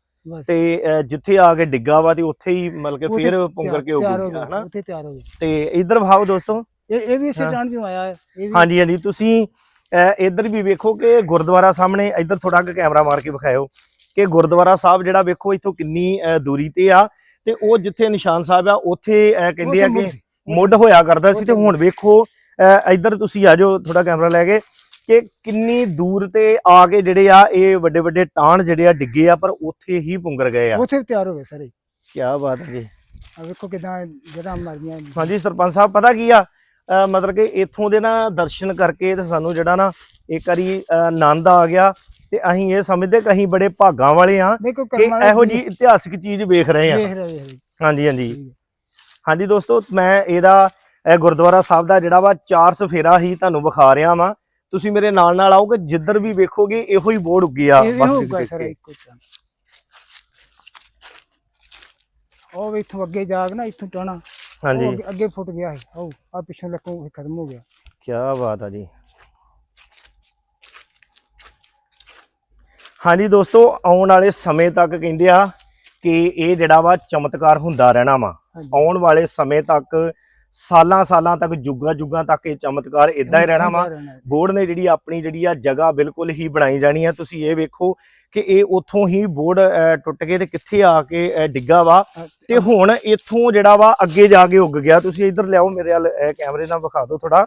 ਤੇ ਜਿੱਥੇ ਆ ਕੇ ਡਿੱਗਾ ਵਾ ਤੇ ਉੱਥੇ ਹੀ ਮਤਲਬ ਕਿ ਫੇਰ ਪੁੰਗਰ ਕੇ ਹੋ ਗਿਆ ਹਨਾ ਉੱਥੇ ਤਿਆਰ ਹੋ ਗਿਆ ਤੇ ਇਧਰ ਵਿਖਾਓ ਦੋਸਤੋ ਇਹ ਇਹ ਵੀ ਇਸੇ। ਟਾਣ ਚੋਂ ਆਇਆ ਹੈ ਇਹ ਵੀ ਹਾਂਜੀ ਹਾਂਜੀ ਤੁਸੀਂ ਇੱਧਰ ਵੀ ਵੇਖੋ ਕਿ ਗੁਰਦੁਆਰਾ ਸਾਹਮਣੇ ਇੱਧਰ ਥੋੜਾ ਕੁ ਕੈਮਰਾ ਮਾਰ ਕੇ ਵਿਖਾਇਓ ਕਿ ਗੁਰਦੁਆਰਾ ਸਾਹਿਬ ਜਿਹੜਾ ਵੇਖੋ ਇੱਥੋਂ ਕਿੰਨੀ ਦੂਰੀ ਤੇ ਆ ਤੇ ਉਹ ਜਿੱਥੇ ਨਿਸ਼ਾਨ ਸਾਹਿਬ ਆ ਉੱਥੇ ਕਹਿੰਦੇ ਆ ਕਿ। ਮੁੱਢ ਹੋਇਆ ਕਰਦਾ ਸੀ ਤੇ ਹੁਣ ਵੇਖੋ ਇੱਧਰ ਤੁਸੀਂ ਆ ਜਾਓ ਥੋੜਾ ਕੈਮਰਾ ਲੈ ਕੇ ਕਿ ਕਿੰਨੀ ਦੂਰ ਤੇ ਆ ਕੇ ਜਿਹੜੇ ਆ ਇਹ ਵੱਡੇ ਵੱਡੇ ਟਾਣ ਜਿਹੜੇ ਆ ਡਿੱਗੇ ਆ ਪਰ ਉੱਥੇ ਹੀ ਪੁੰਗਰ ਗਏ ਆ। ਉੱਥੇ ਤਿਆਰ ਹੋ ਗਏ ਸਾਰੇ। ਕੀ ਬਾਤ ਹੈ ਜੀ। ਆ ਵੇਖੋ ਕਿਦਾਂ ਜਰਾ ਮਰਦੀਆਂ ਹਾਂਜੀ ਸਰਪੰਚ ਸਾਹਿਬ ਪਤਾ ਕੀ ਆ? ਮਤਲਬ ਕਿ ਇੱਥੋਂ ਦੇ ਨਾ ਦਰਸ਼ਨ ਕਰਕੇ ਤੇ ਸਾਨੂੰ ਜਿਹੜਾ ਨਾ ਇੱਕ ਵਾਰੀ ਆਨੰਦ ਆ ਗਿਆ ਤੇ ਅਸੀਂ ਇਹ ਸਮਝਦੇ ਕਿ ਅਸੀਂ ਬੜੇ ਭਾਗਾਂ ਵਾਲੇ ਆ ਕਿ ਇਹੋ ਜੀ ਇਤਿਹਾਸਿਕ ਚੀਜ਼ ਵੇਖ ਰਹੇ ਆ। ਹਾਂਜੀ ਹਾਂਜੀ। ਹਾਂਜੀ ਦੋਸਤੋ ਮੈਂ ਇਹਦਾ ਇਹ ਗੁਰਦੁਆਰਾ ਸਾਹਿਬ ਦਾ ਜਿਹੜਾ ਵਾ ਚਾਰ ਸਫੇਰਾ ਹੀ ਤੁਹਾਨੂੰ ਵਿਖਾ ਰਿਹਾ ਵਾਂ। ਤੁਸੀਂ ਮੇਰੇ ਨਾਲ ਨਾਲ ਆਓ ਕਿ ਜਿੱਧਰ ਵੀ ਵੇਖੋਗੇ ਇਹੋ ਹੀ ਬੋਰਡ ਉੱਗੇ ਆ ਬਸ ਉਹ ਵੀ ਇੱਥੋਂ ਅੱਗੇ ਜਾ ਕੇ ਨਾ ਇੱਥੋਂ ਟਾਣਾ ਹਾਂਜੀ। ਅੱਗੇ- ਫੁੱਟ ਗਿਆ ਹੈ ਉਹ ਆ ਪਿੱਛੋਂ ਲੱਕੋਂ ਖਤਮ ਹੋ ਗਿਆ। ਕੀ ਬਾਤ ਆ ਜੀ। ਹਾਂਜੀ ਦੋਸਤੋ ਆਉਣ ਵਾਲੇ ਸਮੇਂ ਤੱਕ ਕਹਿੰਦੇ ਆ ਕਿ ਇਹ ਜਿਹੜਾ ਵਾ ਚਮਤਕਾਰ ਹੁੰਦਾ ਰਹਿਣਾ ਵਾ। ਆਉਣ ਵਾਲੇ ਸਮੇਂ ਤੱਕ ਸਾਲਾਂ ਸਾਲਾਂ ਤੱਕ ਜੁਗਾਂ ਜੁਗਾਂ ਤੱਕ ਇਹ ਚਮਤਕਾਰ ਇਦਾਂ ਹੀ ਰਹਿਣਾ ਵਾ। ਹੈ। ਬੋਰਡ ਨੇ ਜਿਹੜੀ ਆਪਣੀ ਜਿਹੜੀ ਆ ਜਗ੍ਹਾ ਬਿਲਕੁਲ ਹੀ ਬਣਾਈ ਜਾਣੀ ਆ। ਤੁਸੀਂ ਇਹ ਵੇਖੋ ਕਿ ਇਹ ਉੱਥੋਂ ਹੀ ਬੋਰਡ ਟੁੱਟ ਕੇ ਤੇ ਕਿੱਥੇ ਆ ਕੇ ਡਿੱਗਾ ਵਾ। ਤੇ ਹੁਣ ਇੱਥੋਂ ਜਿਹੜਾ ਵਾ ਅੱਗੇ ਜਾ ਕੇ ਉੱਗ ਗਿਆ। ਤੁਸੀਂ ਇੱਧਰ ਲਿਆਓ ਮੇਰੇ ਵੱਲ ਇਹ ਕੈਮਰੇ ਨਾਲ ਵਿਖਾ ਦਿਓ ਥੋੜਾ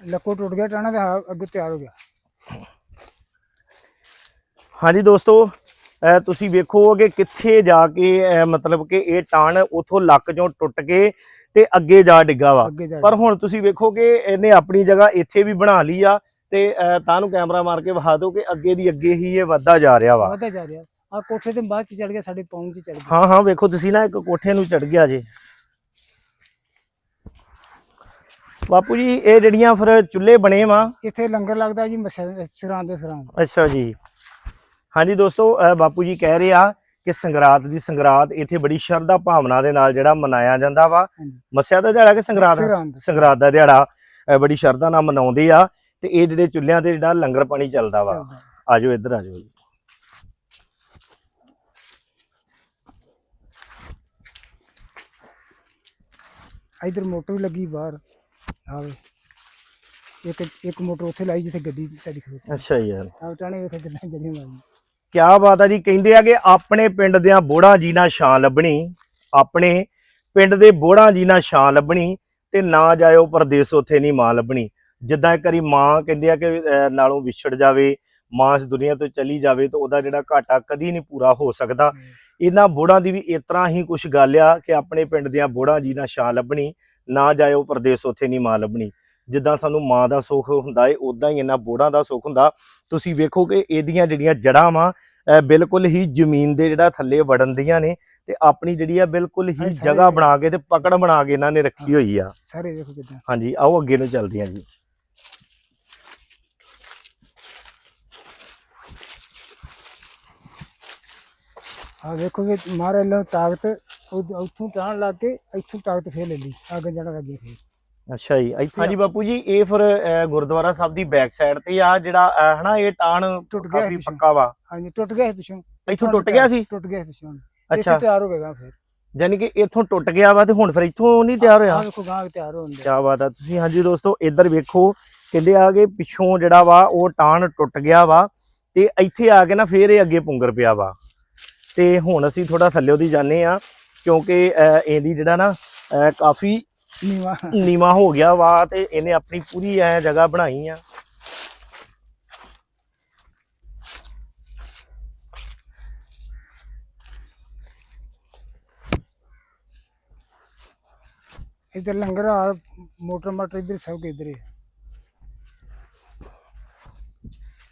ਲੱਕੋ ਟੁੱਟ ਗਿਆ ਟਾਣਾ ਅੱਗੇ ਤਿਆਰ ਹੋ ਗਿਆ। ਹਾਂਜੀ ਦੋਸਤੋ ਤੁਸੀਂ ਵੇਖੋ ਕਿ ਕਿੱਥੇ ਜਾ ਕੇ ਮਤਲਬ ਕਿ ਇਹ ਟਾਣ ਉਥੋਂ ਲੱਕ ਚੋਂ ਟੁੱਟ ਕੇ ਤੇ ਅੱਗੇ ਜਾ ਡਿੱਗਾ ਵਾ। ਪਰ ਹੁਣ ਤੁਸੀਂ ਵੇਖੋ ਕਿ ਇਹਨੇ ਆਪਣੀ ਜਗ੍ਹਾ ਇੱਥੇ ਵੀ ਬਣਾ ਲਈ ਆ ਤੇ ਤਾਂ ਨੂੰ ਕੈਮਰਾ ਮਾਰ ਕੇ ਵਿਖਾ ਦਿਓ ਕਿ ਅੱਗੇ ਦੀ ਅੱਗੇ ਹੀ ਇਹ ਵੱਧਦਾ ਜਾ ਰਿਹਾ ਵਾ। ਵਧਦਾ ਜਾ ਰਿਹਾ। ਆ ਕੋਠੇ ਤੇ ਬਾਅਦ ਚ ਚੜ ਗਿਆ ਸਾਡੇ ਪੌਂ ਚ ਚੜ ਗਿਆ। ਹਾਂ ਹਾਂ ਵੇਖੋ ਤੁਸੀਂ ਨਾ ਇੱਕ ਕੋਠੇ ਨੂੰ ਚੜ ਗਿਆ ਜੇ। ਬਾਪੂ ਜੀ ਇਹ ਜਿਹੜੀਆਂ ਫਿਰ ਚੁੱਲ੍ਹੇ ਬਣੇ ਵਾ। ਇੱਥੇ ਲੰਗਰ ਲੱਗਦਾ ਜੀ ਸਿਰਾਂ ਦੇ ਸਿਰਾਂ ਅੱਛਾ ਜੀ। ਹਾਂਜੀ ਦੋਸਤੋ ਬਾਪੂ ਜੀ ਕਹਿ ਰਹੇ ਆ ਕਿ ਸੰਗਰਾਤ ਦੀ ਸੰਗਰਾਤ ਇੱਥੇ ਬੜੀ ਸ਼ਰਧਾ ਭਾਵਨਾ ਦੇ ਨਾਲ ਜਿਹੜਾ ਮਨਾਇਆ ਜਾਂਦਾ ਵਾ। ਮੱਸਿਆ ਦਾ ਦਿਹਾੜਾ ਕਿ ਸੰਗਰਾਤ। ਸੰਗਰਾਤ ਦਾ ਦਿਹਾੜਾ ਬੜੀ ਸ਼ਰਧਾ ਨਾਲ ਮਨਾਉਂਦੇ ਆ ਤੇ ਇਹ ਜਿਹੜੇ ਚੁੱਲ੍ਹਿਆਂ ਤੇ ਜਿਹੜਾ ਲੰਗਰ ਪਾਣੀ ਚੱਲਦਾ ਵਾ। ਆਜੋ ਇੱਧਰ ਆਜੋ ਜੀ। ਇਧਰ ਮੋਟਰ ਲੱਗੀ ਬਾਹਰ। ਆਵੇ ਇੱਕ ਇੱਕ ਮੋਟਰ ਉੱਥੇ ਲਾਈ ਜਿੱਥੇ ਗੱਡੀ ਸਾਡੀ ਖੜੋਤੀ। ਅੱਛਾ ਯਾਰ। ਆ ਟਾਣੇ ਵੇਖ ਕਿੰਨਾ ਜਲੀਆਂ ਮਾਰੀ। ਕਿਆ ਬਾਤ ਆ ਜੀ ਕਹਿੰਦੇ ਆ ਕਿ ਆਪਣੇ ਪਿੰਡ ਦਿਆਂ ਬੋੜਾਂ ਜੀ ਨਾਲ ਛਾਂ ਲੱਭਣੀ ਆਪਣੇ ਪਿੰਡ ਦੇ ਬੋੜਾਂ ਜੀ ਨਾਲ ਛਾਂ ਲੱਭਣੀ ਤੇ ਨਾ ਜਾਇਓ ਪਰਦੇਸ ਉੱਥੇ ਨਹੀਂ ਮਾਂ ਲੱਭਣੀ। ਜਿੱਦਾਂ ਇੱਕ ਵਾਰੀ ਮਾਂ ਕਹਿੰਦੇ ਆ ਕਿ ਨਾਲੋਂ ਵਿਛੜ ਜਾਵੇ ਮਾਂ ਇਸ ਦੁਨੀਆ ਤੋਂ ਚਲੀ ਜਾਵੇ ਤਾਂ ਉਹਦਾ ਜਿਹੜਾ ਘਾਟਾ ਕਦੀ ਨਹੀਂ ਪੂਰਾ ਹੋ ਸਕਦਾ। ਇਹਨਾਂ ਬੋੜਾਂ ਦੀ ਵੀ ਇਸ ਤਰ੍ਹਾਂ ਹੀ ਕੁਝ ਗੱਲ ਆ ਕਿ ਆਪਣੇ ਪਿੰਡ ਦੀਆਂ ਬੋੜਾਂ ਜੀ ਨਾਲ ਛਾਂ ਲੱਭਣੀ ਨਾ ਜਾਇਓ ਪਰਦੇਸ ਉੱਥੇ ਨਹੀਂ ਮਾਂ ਲੱਭਣੀ। ਜਿੱਦਾਂ ਸਾਨੂੰ ਮਾਂ ਦਾ ਸੁੱਖ ਹੁੰਦਾ ਏ ਉਦਾਂ ਹੀ ਇਹਨਾਂ ਬੋੜਾਂ ਦਾ ਸੁੱਖ ਹੁੰਦਾ। ਤੁਸੀਂ ਵੇਖੋ ਕਿ ਇਹਦੀਆਂ ਜਿਹੜੀਆਂ ਜੜਾਂ ਵਾ ਬਿਲਕੁਲ ਹੀ ਜ਼ਮੀਨ ਦੇ ਜਿਹੜਾ ਥੱਲੇ ਵੜਨ ਦੀਆਂ ਨੇ ਤੇ ਆਪਣੀ ਜਿਹੜੀ ਆ ਬਿਲਕੁਲ ਹੀ ਜਗ੍ਹਾ ਬਣਾ ਕੇ ਤੇ ਪਕੜ ਬਣਾ ਕੇ ਇਹਨਾਂ ਨੇ ਰੱਖੀ ਹੋਈ ਆ। ਸਾਰੇ ਦੇਖੋ ਕਿਦਾਂ। ਹਾਂਜੀ ਆਓ ਅੱਗੇ ਨੂੰ ਚੱਲਦੇ ਹਾਂ ਜੀ। ਆ ਵੇਖੋ ਕਿ ਮਾਰੇ ਲੋ ਤਾਕਤ ਉੱਥੋਂ ਟਾਣ ਲੱਗ ਕੇ ਇੱਥੋਂ ਤਾਕਤ ਫੇਰ ਲੈ ਲਈ ਅੱਗੇ ਜਾਣਾ ਲੱਗੇ ਫੇਰ ਅੱਛਾ ਜੀ ਇੱਥੇ ਹਾਂਜੀ ਬਾਪੂ ਜੀ ਇਹ ਫਿਰ ਗੁਰਦੁਆਰਾ ਸਾਹਿਬ ਦੀ ਬੈਕ ਸਾਈਡ ਤੇ ਆ ਜਿਹੜਾ ਹਨਾ ਇਹ ਟਾਣ ਟੁੱਟ ਗਿਆ ਕਾਫੀ। ਪੱਕਾ ਵਾ। ਹਾਂਜੀ ਟੁੱਟ ਗਿਆ ਸੀ ਪਿੱਛੋਂ। ਇੱਥੋਂ ਟੁੱਟ ਗਿਆ ਸੀ? ਟੁੱਟ ਗਿਆ ਪਿੱਛੋਂ। ਅੱਛਾ। ਇੱਥੇ ਤਿਆਰ ਹੋ ਗਿਆ ਫੇਰ। ਯਾਨੀ ਕਿ ਇੱਥੋਂ ਟੁੱਟ ਗਿਆ ਵਾ ਤੇ ਹੁਣ ਫਿਰ ਇੱਥੋਂ ਨਹੀਂ ਤਿਆਰ ਹੋਇਆ? ਆ ਵੇਖੋ ਗਾਂ ਤਿਆਰ ਹੋਣ ਡਿਆ। ਕਿਆ ਬਾਤ ਆ ਤੁਸੀਂ। ਹਾਂਜੀ ਦੋਸਤੋ ਇੱਧਰ ਵੇਖੋ ਕਹਿੰਦੇ ਆ ਕਿ ਪਿੱਛੋਂ ਜਿਹੜਾ ਵਾ ਉਹ ਟਾਣ ਟੁੱਟ ਗਿਆ ਵਾ ਤੇ ਇੱਥੇ ਆ ਕੇ ਨਾ ਫੇਰ ਇਹ ਅੱਗੇ ਪੁੰਗਰ ਪਿਆ ਵਾ। ਤੇ ਹੁਣ ਅਸੀਂ ਥੋੜਾ ਥੱਲੇ ਉਹਦੀ ਜਾਂਦੇ ਆ ਕਿਉਂਕਿ ਇਹਦੀ ਜਿਹੜਾ ਨਾ ਕਾਫੀ ਨੀਵਾਂ। ਨੀਵਾ ਹੋ ਗਿਆ ਵਾ ਤੇ ਇਹਨੇ ਆਪਣੀ ਪੂਰੀ ਐ ਜਗ੍ਹਾ ਬਣਾਈ ਆ। ਇੱਧਰ ਲੰਗਰ ਆ ਮੋਟਰ ਮਾਟਰ ਇੱਧਰ ਸਭ ਕੇ ਇੱਧਰ ਹੀ ਆ।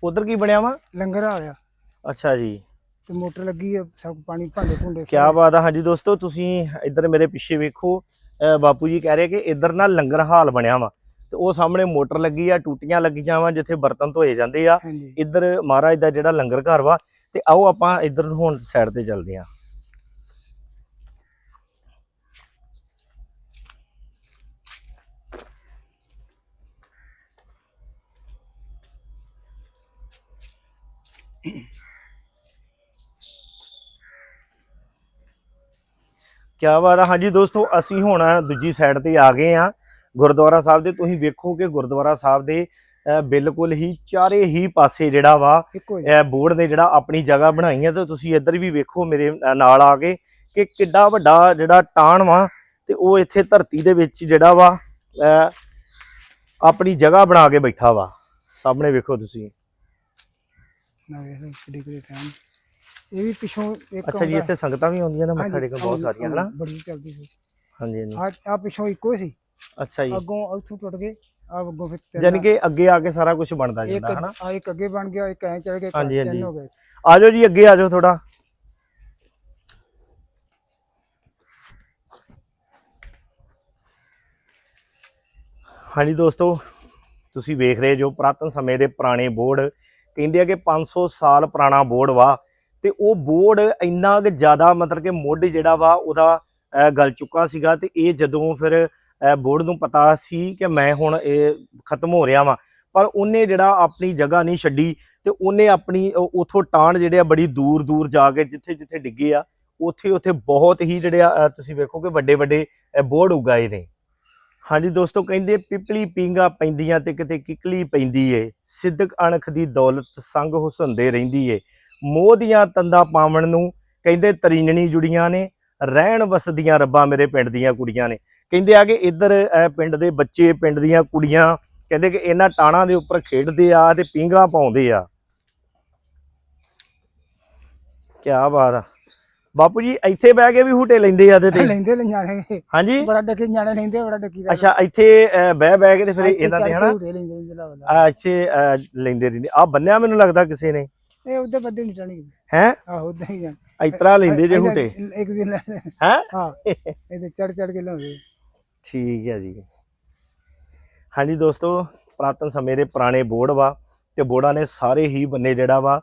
ਉਧਰ ਕੀ ਬਣਿਆ ਵਾ? ਲੰਗਰ ਆ। ਰਿਹਾ ਅੱਛਾ ਜੀ। ਤੇ ਮੋਟਰ ਲੱਗੀ ਆ ਸਭ ਪਾਣੀ ਭਾਂਡੇ ਭੁੰਡੇ ਕਿਆ ਬਾਤ ਆ। ਹਾਂਜੀ ਦੋਸਤੋ ਤੁਸੀਂ ਇੱਧਰ ਮੇਰੇ ਪਿੱਛੇ ਵੇਖੋ ਬਾਪੂ ਜੀ ਕਹਿ ਰਹੇ ਕਿ ਇੱਧਰ ਨਾ ਲੰਗਰ ਹਾਲ ਬਣਿਆ ਵਾ ਤੇ ਉਹ ਸਾਹਮਣੇ ਮੋਟਰ ਲੱਗੀ ਆ ਟੂਟੀਆਂ ਲੱਗੀਆਂ ਵਾ ਜਿੱਥੇ ਬਰਤਨ ਧੋਏ ਜਾਂਦੇ ਆ। ਇੱਧਰ ਮਹਾਰਾਜ ਦਾ ਜਿਹੜਾ ਲੰਗਰ ਘਰ ਵਾ ਤੇ ਆਓ ਆਪਾਂ ਇੱਧਰ ਨੂੰ ਹੁਣ ਸਾਈਡ ਤੇ ਚੱਲਦੇ ਹਾਂ ਕਿਆ ਬਾਤ ਆ। ਹਾਂਜੀ ਦੋਸਤੋ ਅਸੀਂ ਹੁਣ ਦੂਜੀ ਸਾਈਡ ਤੇ ਆ ਗਏ ਆ ਗੁਰਦੁਆਰਾ ਸਾਹਿਬ ਦੇ ਤੁਸੀਂ ਵੇਖੋ ਕਿ ਗੁਰਦੁਆਰਾ ਸਾਹਿਬ ਦੇ ਬਿਲਕੁਲ ਹੀ ਚਾਰੇ ਹੀ ਪਾਸੇ ਜਿਹੜਾ ਵਾ ਇਹ ਬੋਰਡ ਨੇ ਜਿਹੜਾ ਆਪਣੀ ਜਗ੍ਹਾ ਬਣਾਈ ਹੈ ਤੇ ਤੁਸੀਂ ਇੱਧਰ ਵੀ ਵੇਖੋ ਮੇਰੇ ਨਾਲ ਆ ਕੇ ਕਿ ਕਿੱਡਾ ਵੱਡਾ ਜਿਹੜਾ ਟਾਣ ਵਾ ਤੇ ਉਹ ਇੱਥੇ ਧਰਤੀ ਦੇ ਵਿੱਚ ਜਿਹੜਾ ਵਾ ਆਪਣੀ ਜਗ੍ਹਾ ਬਣਾ ਕੇ ਬੈਠਾ ਵਾ। ਸਾਹਮਣੇ ਵੇਖੋ ਤੁਸੀਂ। ਨਾ ਵੇਖ ਕਿੱਡੀ ਕਿੱਡੀ ਟਾਈਮ ਇਹ ਵੀ ਪਿੱਛੋਂ ਇੱਕ ਅੱਛਾ ਜੀ ਇੱਥੇ ਸੰਗਤਾਂ ਵੀ ਆਉਂਦੀਆਂ ਨੇ ਮੱਥਾ ਟੇਕਣ ਬਹੁਤ ਸਾਰੀਆਂ ਹਨਾ? ਬੜੀ ਚੱਲਦੀ ਸੀ। ਹਾਂਜੀ ਹਾਂਜੀ। ਆ ਆ ਪਿੱਛੋਂ ਇੱਕੋ ਸੀ। ਅੱਛਾ ਜੀ। ਅੱਗੋਂ ਉੱਥੋਂ ਟੁੱਟ ਗਏ ਆ ਅੱਗੋਂ ਫਿਰ ਯਾਨੀ ਕਿ ਅੱਗੇ ਆ ਕੇ ਸਾਰਾ ਕੁਝ ਬਣਦਾ ਜਾਂਦਾ ਹਨਾ? ਆ ਇੱਕ ਅੱਗੇ ਬਣ ਗਿਆ ਇੱਕ ਐ ਚੜ ਗਿਆ ਹਾਂਜੀ, ਹਾਂਜੀ। ਗਏ। ਆਜੋ ਜੀ ਅੱਗੇ ਆਜੋ ਥੋੜਾ ਹਾਂਜੀ ਦੋਸਤੋ ਤੁਸੀਂ ਵੇਖ ਰਹੇ ਜੋ ਪ੍ਰਾਤਨ ਸਮੇਂ ਦੇ ਪੁਰਾਣੇ ਬੋਰਡ ਕਹਿੰਦੇ ਆ ਕਿ 500 ਸਾਲ ਪੁਰਾਣਾ ਬੋਰਡ ਵਾ। ਤੇ ਉਹ ਬੋਰਡ ਇੰਨਾ ਕਿ ਜ਼ਿਆਦਾ ਮਤਲਬ ਕਿ ਮੁੱਢ ਜਿਹੜਾ ਵਾ ਉਹਦਾ ਗਲ ਚੁੱਕਾ ਸੀਗਾ ਤੇ ਇਹ ਜਦੋਂ ਫਿਰ ਬੋਰਡ ਨੂੰ ਪਤਾ ਸੀ ਕਿ ਮੈਂ ਹੁਣ ਇਹ ਖਤਮ ਹੋ ਰਿਹਾ ਵਾਂ, ਪਰ ਉਹਨੇ ਜਿਹੜਾ ਆਪਣੀ ਜਗ੍ਹਾ ਨਹੀਂ ਛੱਡੀ ਤੇ ਉਹਨੇ ਆਪਣੀ ਉਹ- ਉਥੋਂ ਟਾਣ ਜਿਹੜੇ ਆ ਬੜੀ ਦੂਰ ਦੂਰ ਜਾ ਕੇ ਜਿੱਥੇ ਜਿੱਥੇ ਡਿੱਗੇ ਆ, ਉੱਥੇ ਉੱਥੇ ਬਹੁਤ ਹੀ ਜਿਹੜੇ ਆ ਤੁਸੀਂ ਵੇਖੋ ਕਿ ਵੱਡੇ ਵੱਡੇ ਬੋਰਡ ਉਗਾਏ ਨੇ। ਹਾਂਜੀ ਦੋਸਤੋ ਕਹਿੰਦੇ ਪਿਪਲੀ ਪਿੰਗਾ ਪੈਂਦੀਆਂ ਤੇ ਕਿਤੇ ਕਿਕਲੀ ਪੈਂਦੀ ਏ, ਸਿੱਧਕ ਅਣਖ ਦੀ ਦੌਲਤ ਸੰਗ ਹੁਸੰਦੇ ਰਹਿੰਦੀ ਏ। ਮੋਹ ਦੀਆਂ ਤੰਦਾ ਪਾਵਣ ਨੂੰ ਕਹਿੰਦੇ ਤਰੀਨਣੀ ਜੁੜੀਆਂ ਨੇ ਰਹਿਣ ਵਸਦੀਆਂ ਰੱਬਾ ਮੇਰੇ ਪਿੰਡ ਦੀਆਂ ਕੁੜੀਆਂ ਨੇ। ਕਹਿੰਦੇ ਆ ਕਿ ਇੱਧਰ ਪਿੰਡ ਦੇ ਬੱਚੇ ਪਿੰਡ ਦੀਆਂ ਕੁੜੀਆਂ ਕਹਿੰਦੇ ਕਿ ਇਹਨਾਂ ਟਾਣਾ ਦੇ ਉੱਪਰ ਖੇਡਦੇ ਆ ਤੇ ਪਿੰਗਾ ਪਾਉਂਦੇ ਆ। ਕੀ ਬਾਤ ਆ। ਬਾਪੂ ਜੀ ਇੱਥੇ ਬਹਿ ਕੇ ਵੀ ਹੂਟੇ ਲੈਂਦੇ ਆ ਤੇ ਤੇ ਲੈਂਦੇ ਲੈ ਨਿਆਣੇ। ਹਾਂਜੀ? ਬੜਾ ਡੱਕੇ ਨਿਆਣੇ ਲੈਂਦੇ ਬੜਾ ਡੱਕੀ ਦਾ। ਅੱਛਾ ਇੱਥੇ ਬਹਿ ਬਹਿ ਕੇ ਤੇ ਫਿਰ ਇਹਨਾਂ ਤੇ ਹਨਾ? ਲੈਂਦੇ ਨੇ ਅਹ, ਲੈਂਦੇ ਰਹਿੰਦੇ। ਆ ਬੰਨਿਆ ਮੈਨੂੰ ਲੱਗਦਾ ਕਿਸੇ ਨੇ। ਇਹ ਉਹਦੇ ਬੰਦੇ ਨਹੀਂ ਟਣੀ ਹੈ? ਆਹ ਉਦਾਂ ਹੀ ਜਾਣ। ਇਤਰਾ ਲੈਂਦੇ ਜੇ ਹੂਟੇ ਇੱਕ ਦਿਨ ਹੈ? ਹਾਂ ਇਹਦੇ ਚੜ ਚੜ ਕੇ ਲਾਉਂਦੇ ਠੀਕ ਹੈ ਜੀ। ਹਾਂਜੀ ਦੋਸਤੋ ਪ੍ਰਾਤਨ ਸਮੇਂ ਦੇ ਪੁਰਾਣੇ ਬੋਰਡ ਵਾ ਤੇ ਬੋਰਡਾਂ ਨੇ ਸਾਰੇ ਹੀ ਬੰਨੇ ਜਿਹੜਾ ਵਾ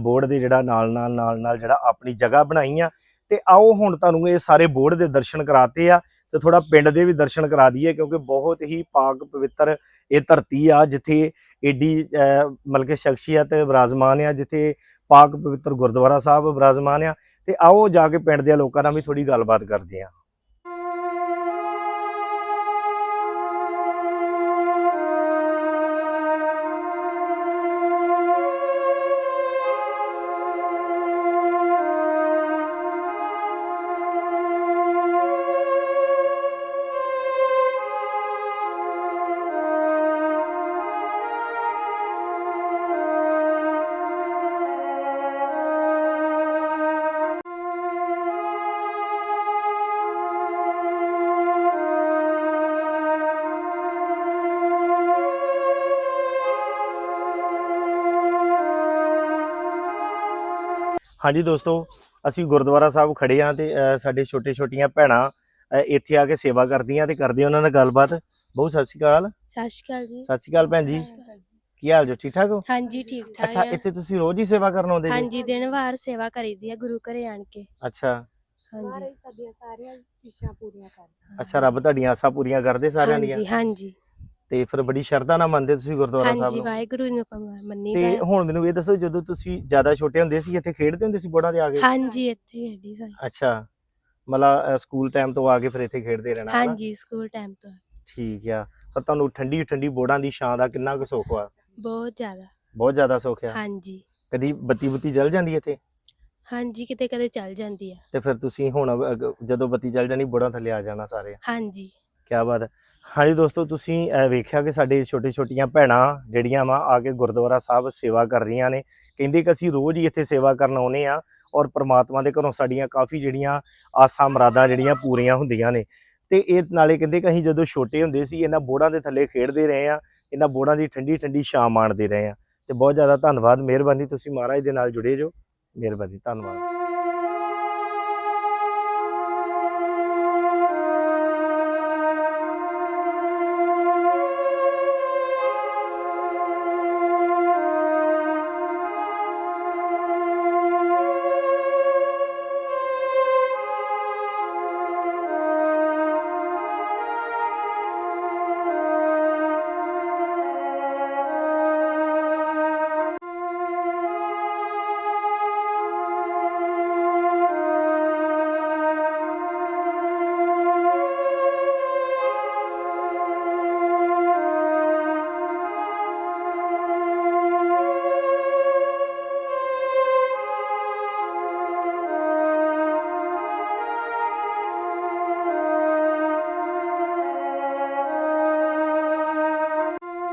ਬੋਰਡ ਦੇ ਜਿਹੜਾ ਨਾਲ ਨਾਲ ਨਾਲ ਨਾਲ ਜਿਹੜਾ ਆਪਣੀ ਜਗ੍ਹਾ ਬਣਾਈ ਆ। ਤੇ ਆਓ ਹੁਣ ਤੁਹਾਨੂੰ ਇਹ ਸਾਰੇ ਬੋਰਡ ਦੇ ਦਰਸ਼ਨ ਕਰਾਤੇ ਆ ਤੇ ਥੋੜਾ ਪਿੰਡ ਦੇ ਵੀ ਦਰਸ਼ਨ ਕਰਾ ਦਈਏ ਕਿਉਂਕਿ ਬਹੁਤ ਹੀ ਪਾਕ ਪਵਿੱਤਰ ਇਹ ਧਰਤੀ ਆ ਜਿੱਥੇ ਏਡੀ ਮਤਲਬ ਕਿ ਸ਼ਖਸੀਅਤ ਵਿਰਾਜਮਾਨ ਆ, ਜਿੱਥੇ ਪਾਕ ਪਵਿੱਤਰ ਗੁਰਦੁਆਰਾ ਸਾਹਿਬ ਵਿਰਾਜਮਾਨ ਆ। ਤੇ ਆਓ ਜਾ ਕੇ ਪਿੰਡ ਦੇ ਲੋਕਾਂ ਨਾਲ ਵੀ ਥੋੜੀ ਗੱਲਬਾਤ ਕਰਦੇ ਆ। ਹਾਂਜੀ ਦੋਸਤੋ ਅਸੀਂ ਗੁਰਦੁਆਰਾ ਸਾਹਿਬ ਖੜੇ ਆ ਤੇ ਸਾਡੇ ਛੋਟੇ ਛੋਟੀਆਂ ਭੈਣਾਂ ਇੱਥੇ ਆ ਕੇ ਸੇਵਾ ਕਰਦੀਆਂ ਤੇ ਕਰਦੇ ਉਹਨਾਂ ਨਾਲ ਗੱਲਬਾਤ। ਬਹੁਤ ਸਤਿ ਸ਼੍ਰੀ ਅਕਾਲ। ਸਤਿ ਸ਼੍ਰੀ ਅਕਾਲ ਜੀ। ਸਤਿ ਸ਼੍ਰੀ ਅਕਾਲ ਭੈਣ ਜੀ। ਕੀ ਹਾਲ ਜੋ ਠੀਕ ਠਾਕ ਹੋ? ਹਾਂਜੀ ਠੀਕ ਠਾਕ ਅੱਛਾ। ਇੱਥੇ ਤੁਸੀਂ ਰੋਜ਼ ਹੀ ਸੇਵਾ ਕਰਨ ਆਉਂਦੇ ਜੀ? ਹਾਂਜੀ ਦਿਨ ਵਾਰ ਸੇਵਾ ਕਰੀਦੀ ਆ ਗੁਰੂ ਘਰੇ ਆਣ ਕੇ। ਅੱਛਾ। ਹਾਂਜੀ। ਸਾਡੀਆਂ ਸਾਰੀਆਂ ਇੱਛਾ ਪੂਰੀਆਂ ਕਰ ਅੱਛਾ ਰੱਬ ਤੁਹਾਡੀਆਂ ਆਸਾਂ ਪੂਰੀਆਂ ਕਰਦੇ ਸਾਰਿਆਂ ਦੀਆਂ? ਹਾਂਜੀ ਹਾਂਜੀ। ਤੇ ਫਿਰ ਬੜੀ ਸ਼ਰਧਾ ਨਾਲ ਮੰਨਦੇ ਤੁਸੀਂ ਗੁਰਦੁਆਰਾ ਹਾਂਜੀ ਸਾਹਿਬ ਨੂੰ? ਵਾਹਿਗੁਰੂ ਨੂੰ ਪ- ਮੰਨੀ ਤੇ ਦਾ ਹੁਣ ਮੈਨੂੰ ਇਹ ਦੱਸੋ ਜਦੋਂ ਤੁਸੀਂ ਜ਼ਿਆਦਾ ਛੋਟੇ ਹੁੰਦੇ ਸੀ ਇੱਥੇ ਖੇਡਦੇ ਹੁੰਦੇ ਸੀ ਬੋੜਾਂ ਤੇ ਆ ਕੇ? ਹਾਂਜੀ ਇੱਥੇ ਹੈਡੀ ਸਾਈ ਅੱਛਾ ਮਤਲਬ ਸਕੂਲ ਟਾਈਮ ਤੋਂ ਆ ਕੇ ਫਿਰ ਇੱਥੇ ਖੇਡਦੇ ਰਹਿਣਾ ਹਨਾ? ਹਾਂਜੀ ਸਕੂਲ ਟਾਈਮ ਤੋਂ। ਠੀਕ ਆ। ਪਰ ਤੁਹਾਨੂੰ ਠੰਡੀ ਠੰਡੀ ਬੋੜਾਂ ਦੀ ਛਾਂ ਦਾ ਕਿੰਨਾ ਕੁ ਸੁੱਖ ਆ? ਬਹੁਤ ਜ਼ਿਆਦਾ। ਬਹੁਤ ਜ਼ਿਆਦਾ ਸੁੱਖ ਆ? ਹਾਂਜੀ। ਕਦੀ ਬੱਤੀ ਬੁੱਤੀ ਜਲ ਜਾਂਦੀ ਇੱਥੇ? ਹਾਂਜੀ ਕਿਤੇ ਕਦੇ ਚੱਲ ਜਾਂਦੀ ਆ। ਤੇ ਫਿਰ ਤੁਸੀਂ ਹੁਣ ਅਗ- ਜਦੋਂ ਬੱਤੀ ਜਲ ਜਾਣੀ ਬੋੜਾਂ ਥੱਲੇ ਆ ਜਾਣਾ ਸਾਰੇ। ਹਾਂਜੀ। ਕਿਆ ਬਾਤ ਹੈ ਹਾਂਜੀ ਦੋਸਤੋ ਤੁਸੀਂ ਅਹ, ਵੇਖਿਆ ਕਿ ਸਾਡੇ ਛੋਟੇ ਛੋਟੀਆਂ ਭੈਣਾਂ ਜਿਹੜੀਆਂ ਵਾ ਆ ਕੇ ਗੁਰਦੁਆਰਾ ਸਾਹਿਬ ਸੇਵਾ ਕਰ ਰਹੀਆਂ ਨੇ। ਕਹਿੰਦੇ ਕਿ ਅਸੀਂ ਰੋਜ਼ ਹੀ ਇੱਥੇ ਸੇਵਾ ਕਰਨ ਆਉਨੇ ਆ ਔਰ ਪ੍ਰਮਾਤਮਾ ਦੇ ਘਰੋਂ ਸਾਡੀਆਂ ਕਾਫੀ ਜਿਹੜੀਆਂ ਆਸਾਂ ਮੁਰਾਦਾਂ ਜਿਹੜੀਆਂ ਪੂਰੀਆਂ ਹੁੰਦੀਆਂ ਨੇ। ਤੇ ਇਹ ਨਾਲੇ ਕਹਿੰਦੇ ਕਿ ਅਸੀਂ ਜਦੋਂ ਛੋਟੇ ਹੁੰਦੇ ਸੀ ਇਹਨਾਂ ਬੋੜਾਂ ਦੇ ਥੱਲੇ ਖੇਡਦੇ ਰਹੇ ਆ ਇਹਨਾਂ ਬੋੜਾਂ ਦੀ ਠੰਡੀ ਠੰਡੀ ਛਾਂ ਮਾਣਦੇ ਰਹੇ ਆ ਤੇ ਬਹੁਤ ਜ਼ਿਆਦਾ ਧੰਨਵਾਦ ਮਿਹਰਬਾਨੀ ਤੁਸੀਂ ਮਹਾਰਾਜ ਦੇ ਨਾਲ ਜੁੜੇ ਜੋ। ਮਿਹਰਬਾਨੀ ਧੰਨਵਾਦ।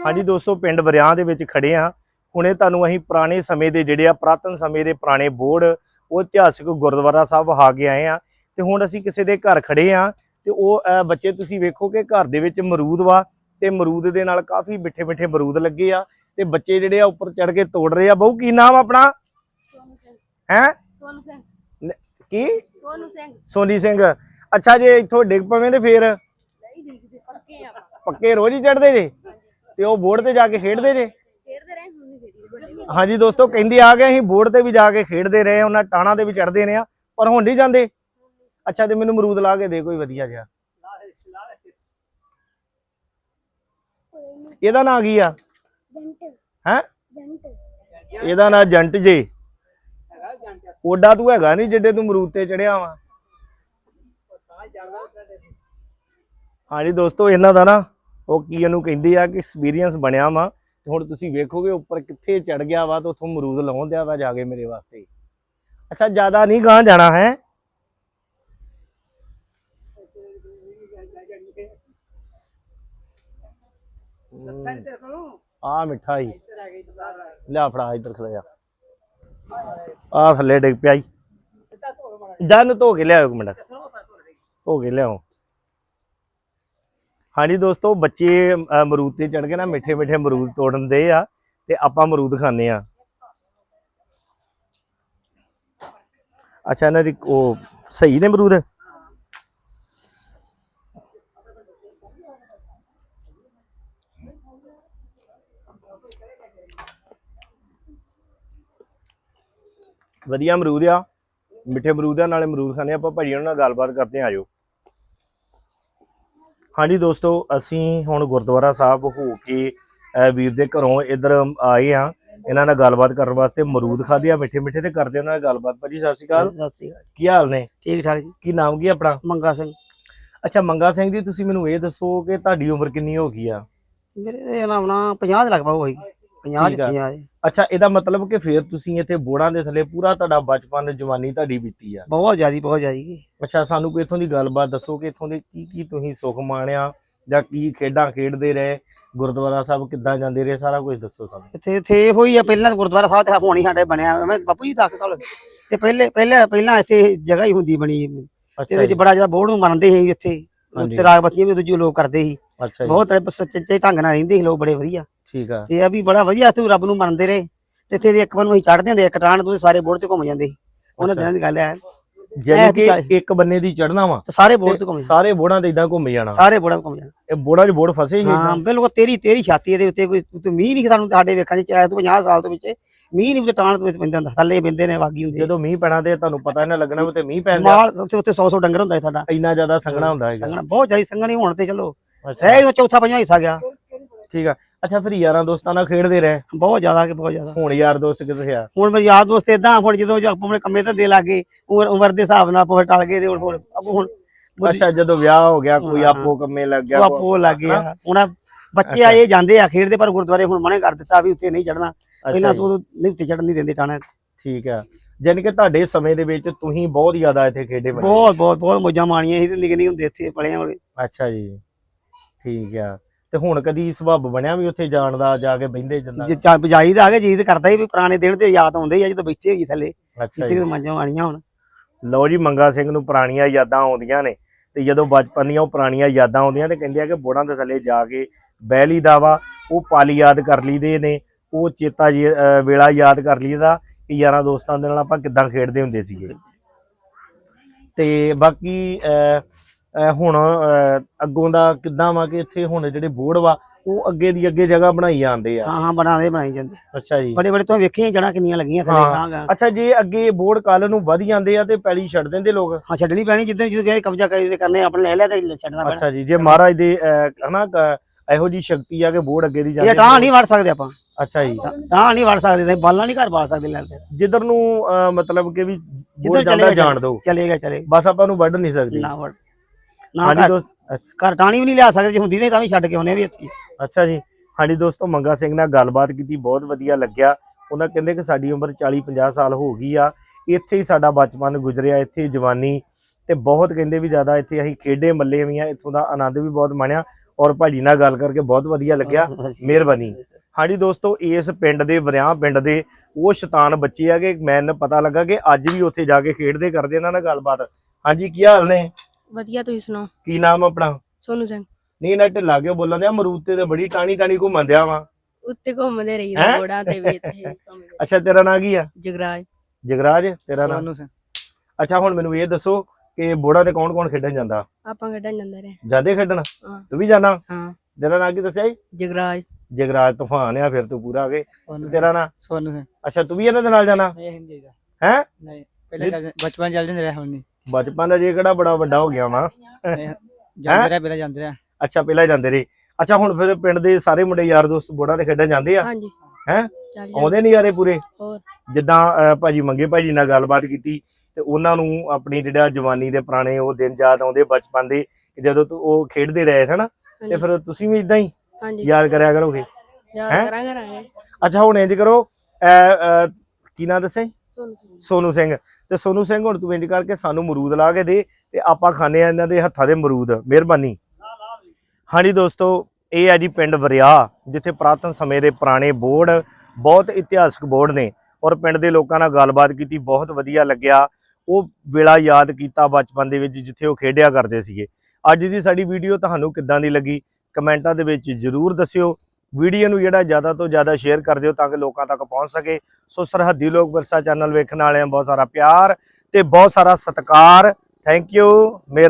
ਹਾਂਜੀ ਦੋਸਤੋ ਪਿੰਡ ਵਰਿਆਂ ਦੇ ਵਿੱਚ ਖੜੇ ਆ ਹੁਣੇ ਤੁਹਾਨੂੰ ਅਸੀਂ ਪੁਰਾਣੇ ਸਮੇਂ ਦੇ ਜਿਹੜੇ ਆ ਪ੍ਰਾਤਨ ਸਮੇਂ ਦੇ ਪੁਰਾਣੇ ਬੋਰਡ ਉਹ ਇਤਿਹਾਸਿਕ ਗੁਰਦੁਆਰਾ ਸਾਹਿਬ ਵਹਾ ਕੇ ਆਏ ਆ ਤੇ ਹੁਣ ਅਸੀਂ ਕਿਸੇ ਦੇ ਘਰ ਖੜੇ ਆ ਤੇ ਉਹ ਬੱਚੇ ਤੁਸੀਂ ਵੇਖੋ ਕਿ ਘਰ ਦੇ ਵਿੱਚ ਅਮਰੂਦ ਵਾ ਤੇ ਅਮਰੂਦ ਦੇ ਨਾਲ ਕਾਫੀ ਮਿੱਠੇ ਮਿੱਠੇ ਅਮਰੂਦ ਲੱਗੇ ਆ ਤੇ ਬੱਚੇ ਜਿਹੜੇ ਆ ਉੱਪਰ ਚੜ ਕੇ ਤੋੜ ਰਹੇ ਆ। ਬਹੁ ਕੀ ਨਾਮ ਆਪਣਾ? ਹੈ? ਸੋਨੂ ਸਿੰਘ। ਕੀ? ਸੋਨੂ ਸਿੰਘ। ਸੋਨੀ ਸਿੰਘ। ਅੱਛਾ ਜੇ ਇੱਥੋਂ ਡਿੱਗ ਪਵੇਂ ਤੇ ਫੇਰ? ਨਹੀਂ ਦੇਖਦੇ ਪੱਕੇ ਆ ਪੱਕੇ ਰੋਜ਼ ਹੀ ਚੜਦੇ ਜੇ? ਤੇ ਉਹ ਬੋਰਡ ਤੇ ਜਾ ਕੇ ਖੇਡਦੇ ਜੇ? ਖੇਡਦੇ ਰਹੇ ਹੁਣ ਨਹੀਂ ਖੇਡੀ ਵੱਡੇ ਵੀ ਹਾਂਜੀ ਦੋਸਤੋ ਕਹਿੰਦੇ ਆ ਗਏ ਅਸੀਂ ਬੋਰਡ ਤੇ ਵੀ ਜਾ ਕੇ ਖੇਡਦੇ ਰਹੇ ਉਹਨਾਂ ਟਾਣਾ ਤੇ ਵੀ ਚੜਦੇ ਰਹੇ ਆ ਪਰ ਹੁਣ ਨਹੀਂ ਜਾਂਦੇ? ਅੱਛਾ ਤੇ ਮੈਨੂੰ ਅਮਰੂਦ ਲਾ ਕੇ ਦੇ ਕੋਈ ਵਧੀਆ ਜਿਹਾ। ਇਹਦਾ ਨਾਂ ਕੀ ਆ? ਹੈ? ਇਹਦਾ ਨਾਂ ਜੰਟ ਜੇ। ਓਡਾ ਤੂੰ ਹੈਗਾ ਨਹੀਂ ਜਿੱਡੇ ਤੂੰ ਅਮਰੂਦ ਤੇ ਚੜਿਆ ਵਾ। ਹਾਂਜੀ ਦੋਸਤੋ ਇਹਨਾਂ ਦਾ ਨਾ ਉਹ ਕੀ ਇਹਨੂੰ ਕਹਿੰਦੇ ਆ ਕਿ ਐਕਸਪੀਰੀਅੰਸ ਬਣਿਆ ਵਾ ਤੇ ਹੁਣ ਤੁਸੀਂ ਵੇਖੋਗੇ ਉੱਪਰ ਕਿੱਥੇ ਚੜ ਗਿਆ ਵਾ ਤੇ ਉੱਥੋਂ ਅਮਰੂਦ ਲਾਉਣ ਦਿਆ ਵਾ ਜਾ ਕੇ ਮੇਰੇ ਵਾਸਤੇ। ਅੱਛਾ ਜ਼ਿਆਦਾ ਨਹੀਂ ਗਾਂ ਜਾਣਾ ਹੈ। ਆ ਮਿਠਾਈ। ਲਿਆ ਫੜਾ ਇੱਧਰ ਖਲਾ ਜਾ। ਆ ਥੱਲੇ ਡਿੱਗ ਪਿਆ ਈ। ਜਨ ਧੋ ਕੇ ਲਿਆਓ ਇੱਕ ਮਿੰਟ। ਧੋ ਕੇ ਲਿਆਓ। ਹਾਂਜੀ ਦੋਸਤੋ ਬੱਚੇ ਅ, ਅਮਰੂਦ ਤੇ ਚੜ ਕੇ ਨਾ ਮਿੱਠੇ ਮਿੱਠੇ ਅਮਰੂਦ ਤੋੜਨ ਦੇ ਆ ਤੇ ਆਪਾਂ ਅਮਰੂਦ ਖਾਣੇ ਆ। ਅੱਛਾ ਇਹਨਾਂ ਦੀ ਉਹ ਸਹੀ ਨੇ ਅਮਰੂਦ? ਵਧੀਆ ਅਮਰੂਦ ਆ। ਮਿੱਠੇ ਅਮਰੂਦ ਆ ਨਾਲੇ ਅਮਰੂਦ ਖਾਣੇ ਆਪਾਂ ਭਾਜੀ ਉਹਨਾਂ ਨਾਲ ਗੱਲਬਾਤ ਕਰਦੇ ਆ ਆਜੋ ਹਾਂਜੀ ਦੋਸਤੋ ਅਸੀਂ ਹੁਣ ਗੁਰਦੁਆਰਾ ਸਾਹਿਬ ਹੋ ਕੇ ਵੀਰ ਦੇ ਘਰੋਂ ਇੱਧਰ ਆਏ ਆ ਇਹਨਾਂ ਨਾਲ ਗੱਲਬਾਤ ਕਰਨ ਵਾਸਤੇ ਅਮਰੂਦ ਖਾਦੇ ਆ ਮਿੱਠੇ ਮਿੱਠੇ ਤੇ ਕਰਦੇ ਉਹਨਾਂ ਨਾਲ ਗੱਲਬਾਤ। ਭਾਜੀ ਸਤਿ ਸ਼੍ਰੀ ਅਕਾਲ। ਸਤਿ ਸ਼੍ਰੀ ਅਕਾਲ। ਕੀ ਹਾਲ ਨੇ? ਠੀਕ ਠਾਕ ਜੀ। ਕੀ ਨਾਮ ਕੀ ਆਪਣਾ? ਮੰਗਾ ਸਿੰਘ। ਅੱਛਾ ਮੰਗਾ ਸਿੰਘ ਜੀ ਤੁਸੀਂ ਮੈਨੂੰ ਇਹ ਦੱਸੋ ਕਿ ਤੁਹਾਡੀ ਉਮਰ ਕਿੰਨੀ ਹੋ ਗਈ ਆ? ਮੇਰੇ ਨਾਮ ਨਾ 50 ਦੇ ਲਗਭਗ ਹੋਏਗੀ 50 ਠੀਕ ਆ। 50 ਦੇ ਅੱਛਾ ਇਹਦਾ ਮਤਲਬ ਕਿ ਫਿਰ ਤੁਸੀਂ ਇੱਥੇ ਬੋੜਾਂ ਦੇ ਥੱਲੇ ਪੂਰਾ ਤੁਹਾਡਾ ਬਚਪਨ ਜਵਾਨੀ ਤੁਹਾਡੀ ਬੀਤੀ ਆ। ਬਹੁਤ ਜ਼ਿਆਦੀ ਬਹੁਤ ਜ਼ਿਆਦੀ ਕੀ ਅੱਛਾ ਸਾਨੂੰ ਕੋਈ ਇੱਥੋਂ ਦੀ ਗੱਲਬਾਤ ਦੱਸੋ ਕਿ ਇੱਥੋਂ ਦੇ ਕੀ ਕੀ ਤੁਸੀਂ ਸੁੱਖ ਮਾਣਿਆ ਜਾਂ ਕੀ ਖੇਡਾਂ ਖੇਡਦੇ ਰਹੇ? ਗੁਰਦੁਆਰਾ ਸਾਹਿਬ ਕਿੱਦਾਂ ਜਾਂਦੇ ਰਹੇ? ਸਾਰਾ ਕੁਝ ਦੱਸੋ ਸਾਨੂੰ। ਇੱਥੇ ਇੱਥੇ ਇਹੋ ਹੀ ਆ ਪਹਿਲਾਂ ਗੁਰਦੁਆਰਾ ਸਾਹਿਬ ਤੇ ਹੋਣੀ ਸਾਡੇ ਬਣਿਆ ਮੈਂ ਬਾਪੂ ਜੀ ਦੱਸ ਸਾਲ ਤੇ ਪਹਿਲੇ ਪਹਿਲੇ ਪਹਿਲਾਂ ਇੱਥੇ ਜਗ੍ਹਾ ਹੀ ਹੁੰਦੀ ਬਣੀ। ਇਹਦੇ ਵਿੱਚ ਜੀ। ਬੜਾ ਜ਼ਿਆਦਾ ਬੋੜ ਨੂੰ ਮੰਨਦੇ ਸੀ ਇੱਥੇ। ਉੱਤੇ ਰਾਗ ਬੱਤੀਆਂ ਵੀ ਦੂਜੇ ਲੋਕ ਕਰਦੇ ਸੀ। ਜੀ। ਬਹੁਤ ਸੱਚੇ ਢੰਗ ਨਾਲ ਰਹਿੰਦੇ ਸੀ ਲੋਕ ਬੜੇ ਵਧੀਆ। ਠੀਕ ਆ। ਤੇ ਇਹ ਵੀ ਬੜਾ ਵਧੀਆ ਇੱਥੇ ਰੱਬ ਨੂੰ ਮੰਨਦੇ ਰਹੇ। ਤੇ ਇੱਥੇ ਦੇ ਇੱਕ ਵਾਰ ਨੂੰ ਅਸੀਂ ਚੜ੍ਹਦੇ ਹੁੰਦੇ ਇੱਕ ਟਾਣ ਤੋਂ ਸਾਰੇ ਬੋੜ ਤੇ ਘੁੰਮ ਜਾਂਦੇ ਸੀ। ਉਹਨਾਂ। ਦਿਨਾਂ ਦੀ ਗੱਲ ਹੈ। ਤਾਂ ਕਿ ਇੱਕ ਬੰਨੇ ਦੀ ਚੜਨਾ ਵਾ ਤੇ ਸਾਰੇ ਬੋੜ ਤੇ ਘੁੰਮ ਸਾਰੇ ਬੋੜਾਂ ਤੇ ਇਦਾਂ ਘੁੰਮ ਜਾਣਾ। ਸਾਰੇ ਬੋੜਾਂ ਤੇ ਘੁੰਮ ਜਾਂਦੇ ਇਹ ਬੋੜਾਂ 'ਚ ਬੋੜ ਫਸੇ ਹੀ ਹਾਂ? ਬਿਲਕੁਲ ਤੇਰੀ ਤੇਰੀ ਛਾਤੀ ਇਹਦੇ ਉੱਤੇ ਕੋਈ ਤੂੰ ਮੀਂਹ ਨਹੀਂ ਸਾਨੂੰ ਸਾਡੇ ਵੇਖਾਂ ਚ ਚਾਹੇ ਤੂੰ 50 ਸਾਲ ਤੋਂ ਵਿੱਚ ਮੀਂਹ ਨਹੀਂ ਟਾਣ ਤੋਂ ਵਿੱਚ ਪੈਂਦਾ ਹੁੰਦਾ ਥੱਲੇ ਪੈਂਦੇ ਨੇ ਵਾਗੀ ਹੁੰਦੇ। ਜਦੋਂ ਮੀਂਹ ਪੈਣਾ ਤੇ ਤੁਹਾਨੂੰ ਪਤਾ ਇਹਨਾਂ ਲੱਗਣਾ ਵੀ ਤੇ ਮੀਂਹ ਪੈਂਦਾ ਮਾਲ ਉੱਤੇ ਉੱਤੇ 100 100 ਡੰਗਰ ਹੁੰਦਾ ਸਾਡਾ। ਇੰਨਾ ਜ਼ਿਆਦਾ ਸੰਘਣਾ ਹੁੰਦਾ ਹੈਗਾ। ਸੰਗਣਾ ਬਹੁਤ ਜ਼ਿਆਦਾ ਸੰਗਣੀ ਹੋਣ ਤੇ ਚਲੋ। ਰਹਿ ਉਹ ਚੌਥਾ ਪੰਜਵਾਂ ਹਿੱਸਾ ਗਿਆ। ਠੀਕ ਆ। ਅੱਛਾ ਫਿਰ ਯਾਰਾਂ ਦੋਸਤਾਂ ਨਾਲ ਖੇਡਦੇ ਰਹੇ। ਬਹੁਤ ਜ਼ਿਆਦਾ ਕਿ ਬਹੁਤ ਜ਼ਿਆਦਾ। ਹੁਣ ਯਾਰ ਦੋਸਤ ਕਿੱਥੇ ਆ? ਹੁਣ ਮੇਰੇ ਯਾਰ ਦੋਸਤ ਇਦਾਂ ਹੁਣ ਜਦੋਂ ਆਪਾਂ ਆਪਣੇ ਕੰਮੇ ਧੰਦੇ ਲੱਗੇ ਉਮਰ ਉਮਰ ਦੇ ਹਿਸਾਬ ਨਾਲ ਆਪਾਂ ਟਲ ਗਏ ਤੇ ਹੁਣ ਹੁਣ ਅੱਛਾ ਜਦੋਂ ਵਿਆਹ ਹੋ ਗਿਆ ਕੋਈ। ਆਪੋ ਕੰਮੇ ਲੱਗ ਗਿਆ ਆਪੋ ਲੱਗ ਗਿਆ। ਹੁਣ ਬੱਚੇ। ਆਏ ਜਾਂਦੇ ਆ ਖੇਡਦੇ ਪਰ ਗੁਰਦੁਆਰੇ ਹੁਣ ਮਨੇ ਕਰ ਦਿੱਤਾ ਵੀ ਉੱਤੇ ਨਹੀਂ ਚੜਨਾ ਪਹਿਲਾਂ ਉਦੋਂ ਨਹੀਂ ਉੱਤੇ ਚੜਨ ਨਹੀਂ ਦਿੰਦੇ ਟਾਣਾ ਠੀਕ ਆ। ਜਾਨੀ ਕਿ ਤੁਹਾਡੇ ਸਮੇਂ ਦੇ ਵਿੱਚ ਤੁਸੀਂ ਬਹੁਤ ਜ਼ਿਆਦਾ ਇੱਥੇ ਖੇਡੇ ਬਹੁਤ ਬਹੁਤ ਬਹੁਤ ਮੋਜਾਂ ਮਾਣੀਆਂ ਸੀ ਤੇ ਨਿੱਕੇ ਨਹੀਂ ਹੁੰਦੇ ਇੱਥੇ ਪਲੇ ਹੋਏ ਅੱਛਾ ਜੀ। ਠੀਕ ਆ। ਤੇ ਹੁਣ ਕਦੀ ਸੁਭਾਅ ਬਣਿਆ ਵੀ ਉੱਥੇ ਜਾਣ ਦਾ ਜਾ ਕੇ ਬਹਿੰਦੇ ਜਾਂਦਾ ਜੇ ਚਾ ਬਜਾਈ ਦਾ ਆ ਕੇ ਜੀਤ ਕਰਦਾ ਹੀ ਵੀ ਪੁਰਾਣੇ ਦਿਨ ਤੇ ਯਾਦ ਆਉਂਦੇ ਆ ਜਦੋਂ ਬੈਠੇ ਹੋਈ ਥੱਲੇ। ਜੀ। ਮੰਜਾਂ ਆਣੀਆਂ ਹੁਣ। ਲਓ ਜੀ ਮੰਗਾ ਸਿੰਘ ਨੂੰ ਪੁਰਾਣੀਆਂ ਯਾਦਾਂ ਆਉਂਦੀਆਂ ਨੇ। ਤੇ ਜਦੋਂ ਬਚਪਨ ਦੀਆਂ ਉਹ ਪੁਰਾਣੀਆਂ ਯਾਦਾਂ ਆਉਂਦੀਆਂ ਤੇ ਕਹਿੰਦੇ ਆ ਕਿ ਬੋੜਾਂ ਦੇ ਥੱਲੇ ਜਾ ਕੇ ਬਹਿ ਲਈਦਾ ਵਾ। ਉਹ ਪਲ ਯਾਦ ਕਰ ਲਈਦੇ ਨੇ। ਉਹ ਚੇਤਾ ਵੇਲਾ ਯਾਦ ਕਰ ਲਈਦਾ ਕਿ ਯਾਰਾਂ ਦੋਸਤਾਂ ਦੇ ਨਾਲ ਆਪਾਂ ਕਿੱਦਾਂ ਖੇਡਦੇ ਹੁੰਦੇ ਸੀਗੇ। ਤੇ ਬਾਕੀ ਹੁਣ ਅੱਗੋਂ ਦਾ ਕਿੱਦਾਂ ਵਾ ਕਿ ਇੱਥੇ ਹੁਣ ਜਿਹੜੇ ਬੋੜ ਵਾ ਉਹ ਅੱਗੇ ਦੀ ਅੱਗੇ ਜਗ੍ਹਾ ਬਣਾਈ ਜਾਂਦੇ ਆ। ਹਾਂ ਹਾਂ ਬਣਾਦੇ ਬਣਾਈ ਜਾਂਦੇ। ਅੱਛਾ ਜੀ। ਬੜੇ ਬੜੇ ਤੋਂ ਵੇਖੀਆਂ ਜੜਾਂ ਕਿੰਨੀਆਂ ਲੱਗੀਆਂ ਥੱਲੇ ਹਾਂ। ਅੱਛਾ ਜੇ ਅੱਗੇ ਬੋੜ ਕੱਲ ਨੂੰ ਵਧ ਜਾਂਦੇ ਆ ਤੇ ਪੈਲੀ ਛੱਡ ਦਿੰਦੇ ਲੋਕ? ਹਾਂ ਛੱਡਣੀ ਪੈਣੀ ਜਿੱਦਾਂ ਜਦੋਂ ਗਏ ਕਬਜ਼ਾ ਕਰਦੇ ਕਰਨੇ ਆਪਣੇ ਲੈ ਲਿਆ ਤੇ ਛੱਡਣਾ ਪੈਣਾ। ਅੱਛਾ ਜੀ ਜੇ ਮਹਾਰਾਜ ਦੇ ਹਨਾ ਇਹੋ ਜੀ ਸ਼ਕਤੀ ਆ ਕਿ ਬੋੜ ਅੱਗੇ ਦੀ ਇਹ ਜਾਂਦੇ ਟਾਂ ਨਹੀਂ ਵੜ ਸਕਦੇ ਆਪਾਂ। ਅੱਛਾ ਜੀ। ਟਾਂ ਨਹੀਂ ਵੜ ਸਕਦੇ ਤੇ ਬਾਲਾਂ ਨਹੀਂ ਘਰ ਪਾ ਸਕਦੇ ਲੈ ਕੇ ਜਿੱਧਰ ਨੂੰ ਮਤਲਬ ਕਿ ਵੀ ਜਿੱਧਰ ਜਾਂਦਾ ਚਲੇ ਜਾਣ ਦਿਓ। ਚਲੇਗਾ ਚਲੇ ਬਸ ਆਪਾਂ ਨੂੰ ਵੱਢ ਨਹੀਂ ਸਕਦੇ। ਨਾ ਵੜ ਨਾ ਹਾਂਜੀ ਘਰ ਦੋਸਤ ਘਰ ਟਾਣੀ ਵੀ ਨਹੀਂ ਲਿਆ ਸਕਦੇ ਜੇ ਹੁੰਦੀ ਨਹੀਂ ਤਾਂ ਵੀ ਛੱਡ ਕੇ ਆਉਨੇ ਵੀ ਇੱਥੇ। ਅੱਛਾ ਜੀ। ਹਾਂਜੀ ਦੋਸਤੋ ਮੰਗਾ ਸਿੰਘ ਨਾਲ ਗੱਲਬਾਤ ਕੀਤੀ ਬਹੁਤ ਵਧੀਆ ਲੱਗਿਆ। ਉਹਨਾਂ ਕਹਿੰਦੇ ਕਿ ਸਾਡੀ ਉਮਰ 40 50 ਸਾਲ ਹੋ ਗਈ ਆ। ਇੱਥੇ ਹੀ ਸਾਡਾ ਬਚਪਨ ਗੁਜ਼ਰਿਆ ਇੱਥੇ ਹੀ ਜਵਾਨੀ। ਤੇ ਬਹੁਤ ਕਹਿੰਦੇ ਵੀ ਜ਼ਿਆਦਾ ਇੱਥੇ ਅਸੀਂ ਖੇਡੇ ਮੱਲੇ ਵੀ ਆ ਇੱਥੋਂ ਦਾ ਆਨੰਦ ਵੀ ਬਹੁਤ ਮਾਣਿਆ। ਔਰ ਭਾਜੀ ਨਾਲ ਗੱਲ ਕਰਕੇ ਬਹੁਤ ਵਧੀਆ ਲੱਗਿਆ। ਮਿਹਰਬਾਨੀ। ਹਾਂਜੀ ਦੋਸਤੋ ਇਸ ਪਿੰਡ ਦੇ ਵਰਿਆਂ ਪਿੰਡ ਦੇ ਉਹ ਸ਼ੈਤਾਨ ਬੱਚੇ ਆ ਕਿ ਮੈਨੂੰ ਪਤਾ ਲੱਗਾ ਕਿ ਅੱਜ ਵੀ ਉੱਥੇ ਜਾ ਕੇ ਖੇਡਦੇ ਕਰਦੇ ਇਹਨਾਂ ਨਾਲ ਗੱਲਬਾਤ। ਹਾਂਜੀ ਕੀ ਹਾਲ ਨੇ? ਵਧੀਆ ਤੁਸੀਂ ਸੁਣਾਓ? ਕੀ ਨਾਮ ਆਪਣਾ? ਸੋਨੂ ਸਿੰਘ। ਨਹੀਂ ਨਾ ਢਿੱਲਾ ਕੇ ਬੋਲਣ ਦਿਆ? ਮਰੂਦ ਤੇ ਤਾਂ ਬੜੀ ਟਾਣੀ ਟਾਣੀ ਘੁੰਮਣ ਦਿਆ ਵਾ। ਉੱਤੇ ਘੁੰਮਦੇ ਹੈਂ? ਰਹੀਦਾ ਬੋੜਾਂ ਤੇ ਵੀ ਇੱਥੇ ਘੁੰਮਦੇ। ਅੱਛਾ ਤੇਰਾ ਨਾਂ ਕੀ ਆ? ਜਗਰਾਜ। ਜਗਰਾਜ ਤੇਰਾ ਨਾਂ? ਸੋਨੂੰ ਸਿੰਘ। ਅੱਛਾ ਹੁਣ ਮੈਨੂੰ ਇਹ ਦੱਸੋ ਕਿ ਬੋੜਾ ਤੇ ਕੌਣ ਕੌਣ ਖੇਡਣ ਜਾਂਦਾ? ਆਪਾਂ ਖੇਡਣ ਜਾਂਦੇ ਰਹੇ। ਜਾਂਦੇ ਖੇਡਣ? ਹਾਂ। ਤੂੰ ਵੀ ਜਾਣਾ? ਹਾਂ। ਤੇਰਾ ਨਾਂ ਕੀ ਦੱਸਿਆ ਜੀ? ਜਗਰਾਜ। ਜਗਰਾਜ ਤੂਫਾਨ ਆ ਫਿਰ ਤੂੰ ਪੂਰਾ ਆ ਗਏ ਸੋਨੂੰ ਤੇਰਾ ਨਾਂ? ਸੋਨੂੰ ਸਿੰਘ। ਅੱਛਾ ਤੂੰ ਵੀ ਇਹਨਾਂ ਦੇ ਨਾਲ ਜਾਣਾ? ਇਹ ਦਾ। ਹੈ? ਨਹੀਂ ਪਹਿਲੇ ਬਚਪਨ ਚੱਲ ਜਾਂਦੇ ਰਹੇ ਹੁਣ ਨਹੀਂ। ਬਚਪਨ ਦਾ ਜੇ ਕਿਹੜਾ ਬੜਾ ਵੱਡਾ ਹੋ ਗਿਆ ਵਾ। ਜਾਂਦੇ ਰਹੇ ਪਹਿਲਾਂ ਜਾਂਦੇ ਰਹੇ। ਅੱਛਾ ਪਹਿਲਾਂ ਜਾਂਦੇ ਰਹੇ। ਅੱਛਾ ਹੁਣ ਫਿਰ ਪਿੰਡ ਦੇ ਸਾਰੇ ਮੁੰਡੇ ਯਾਰ ਦੋਸਤ ਬੋੜਾ ਤੇ ਖੇਡਣ ਜਾਂਦੇ ਆ? ਹਾਂਜੀ। ਹੈਂ? ਆਉਂਦੇ ਨਹੀਂ ਯਾਰੇ ਪੂਰੇ? ਹੋਰ? ਜਿੱਦਾਂ ਭਾਜੀ ਮੰਗੇ ਭਾਜੀ ਨਾਲ ਗੱਲਬਾਤ ਕੀਤੀ ਤੇ ਉਹਨਾਂ ਨੂੰ ਆਪਣੀ ਜਿਹੜਾ ਜਵਾਨੀ ਦੇ ਪੁਰਾਣੇ ਉਹ ਦਿਨ ਯਾਦ ਆਉਂਦੇ ਬਚਪਨ ਦੇ ਕਿ ਜਦੋਂ ਤੂੰ ਉਹ ਖੇਡਦੇ ਰਹੇ ਸੀ ਨਾ ਤੇ ਫਿਰ ਤੁਸੀਂ ਵੀ ਇਦਾਂ ਹੀ ਯਾਦ ਕਰਿਆ ਕਰੋਗੇ? ਯਾਦ? ਕਰਾਂਗੇ ਅੱਛਾ ਹੁਣ ਇੰਜ ਕਰੋ ਕੀ ਨਾਂ ਦੱਸੇ ਸੋਨੂ ਸੋਨੂ ਸਿੰਘ। ਤੇ ਸੋਨੂ ਸਿੰਘ ਹੁਣ ਤੂੰ ਇੰਜ ਕਰਕੇ ਸਾਨੂੰ ਮਰੂਦ ਲਾ ਕੇ ਦੇ ਤੇ ਆਪਾਂ ਖਾਣੇ ਆ ਇਹਨਾਂ ਦੇ ਹੱਥਾਂ ਦੇ ਮਰੂਦ। ਮਿਹਰਬਾਨੀ। ਹਾਂਜੀ ਦੋਸਤੋ, ਇਹ ਹੈ ਜੀ ਪਿੰਡ ਵਰਿਆ, ਜਿੱਥੇ ਪ੍ਰਾਤਨ ਸਮੇਂ ਦੇ ਪੁਰਾਣੇ ਬੋਰਡ ਬਹੁਤ ਇਤਿਹਾਸਕ ਬੋਰਡ ਨੇ ਔਰ ਪਿੰਡ ਦੇ ਲੋਕਾਂ ਨਾਲ ਗੱਲਬਾਤ ਕੀਤੀ, ਬਹੁਤ ਵਧੀਆ ਲੱਗਿਆ। ਉਹ ਵੇਲਾ ਯਾਦ ਕੀਤਾ ਬਚਪਨ ਦੇ ਵਿੱਚ, ਜਿੱਥੇ ਉਹ ਖੇਡਿਆ ਕਰਦੇ ਸੀਗੇ। ਅੱਜ ਦੀ ਸਾਡੀ ਵੀਡੀਓ ਤੁਹਾਨੂੰ ਕਿੱਦਾਂ ਦੀ ਲੱਗੀ? ਕਮੈਂਟਾਂ ਦੇ ਵਿੱਚ ਜਰੂਰ ਦੱਸਿਓ। ਵੀਡੀਓ ਨੂੰ ਜਿਹੜਾ ਜ਼ਿਆਦਾ ਤੋਂ ਜ਼ਿਆਦਾ ਸ਼ੇਅਰ ਕਰ ਦਿਓ ਤਾਂ ਕਿ ਲੋਕਾਂ ਤੱਕ ਪਹੁੰਚ ਸਕੇ। ਸੋ ਸਰਹੱਦੀ ਲੋਕ ਵਿਰਸਾ ਚੈਨਲ ਵੇਖਣ ਵਾਲਿਆਂ ਬਹੁਤ ਸਾਰਾ ਪਿਆਰ ਤੇ ਬਹੁਤ ਸਾਰਾ ਸਤਿਕਾਰ। ਥੈਂਕ ਯੂ ਮੇਰ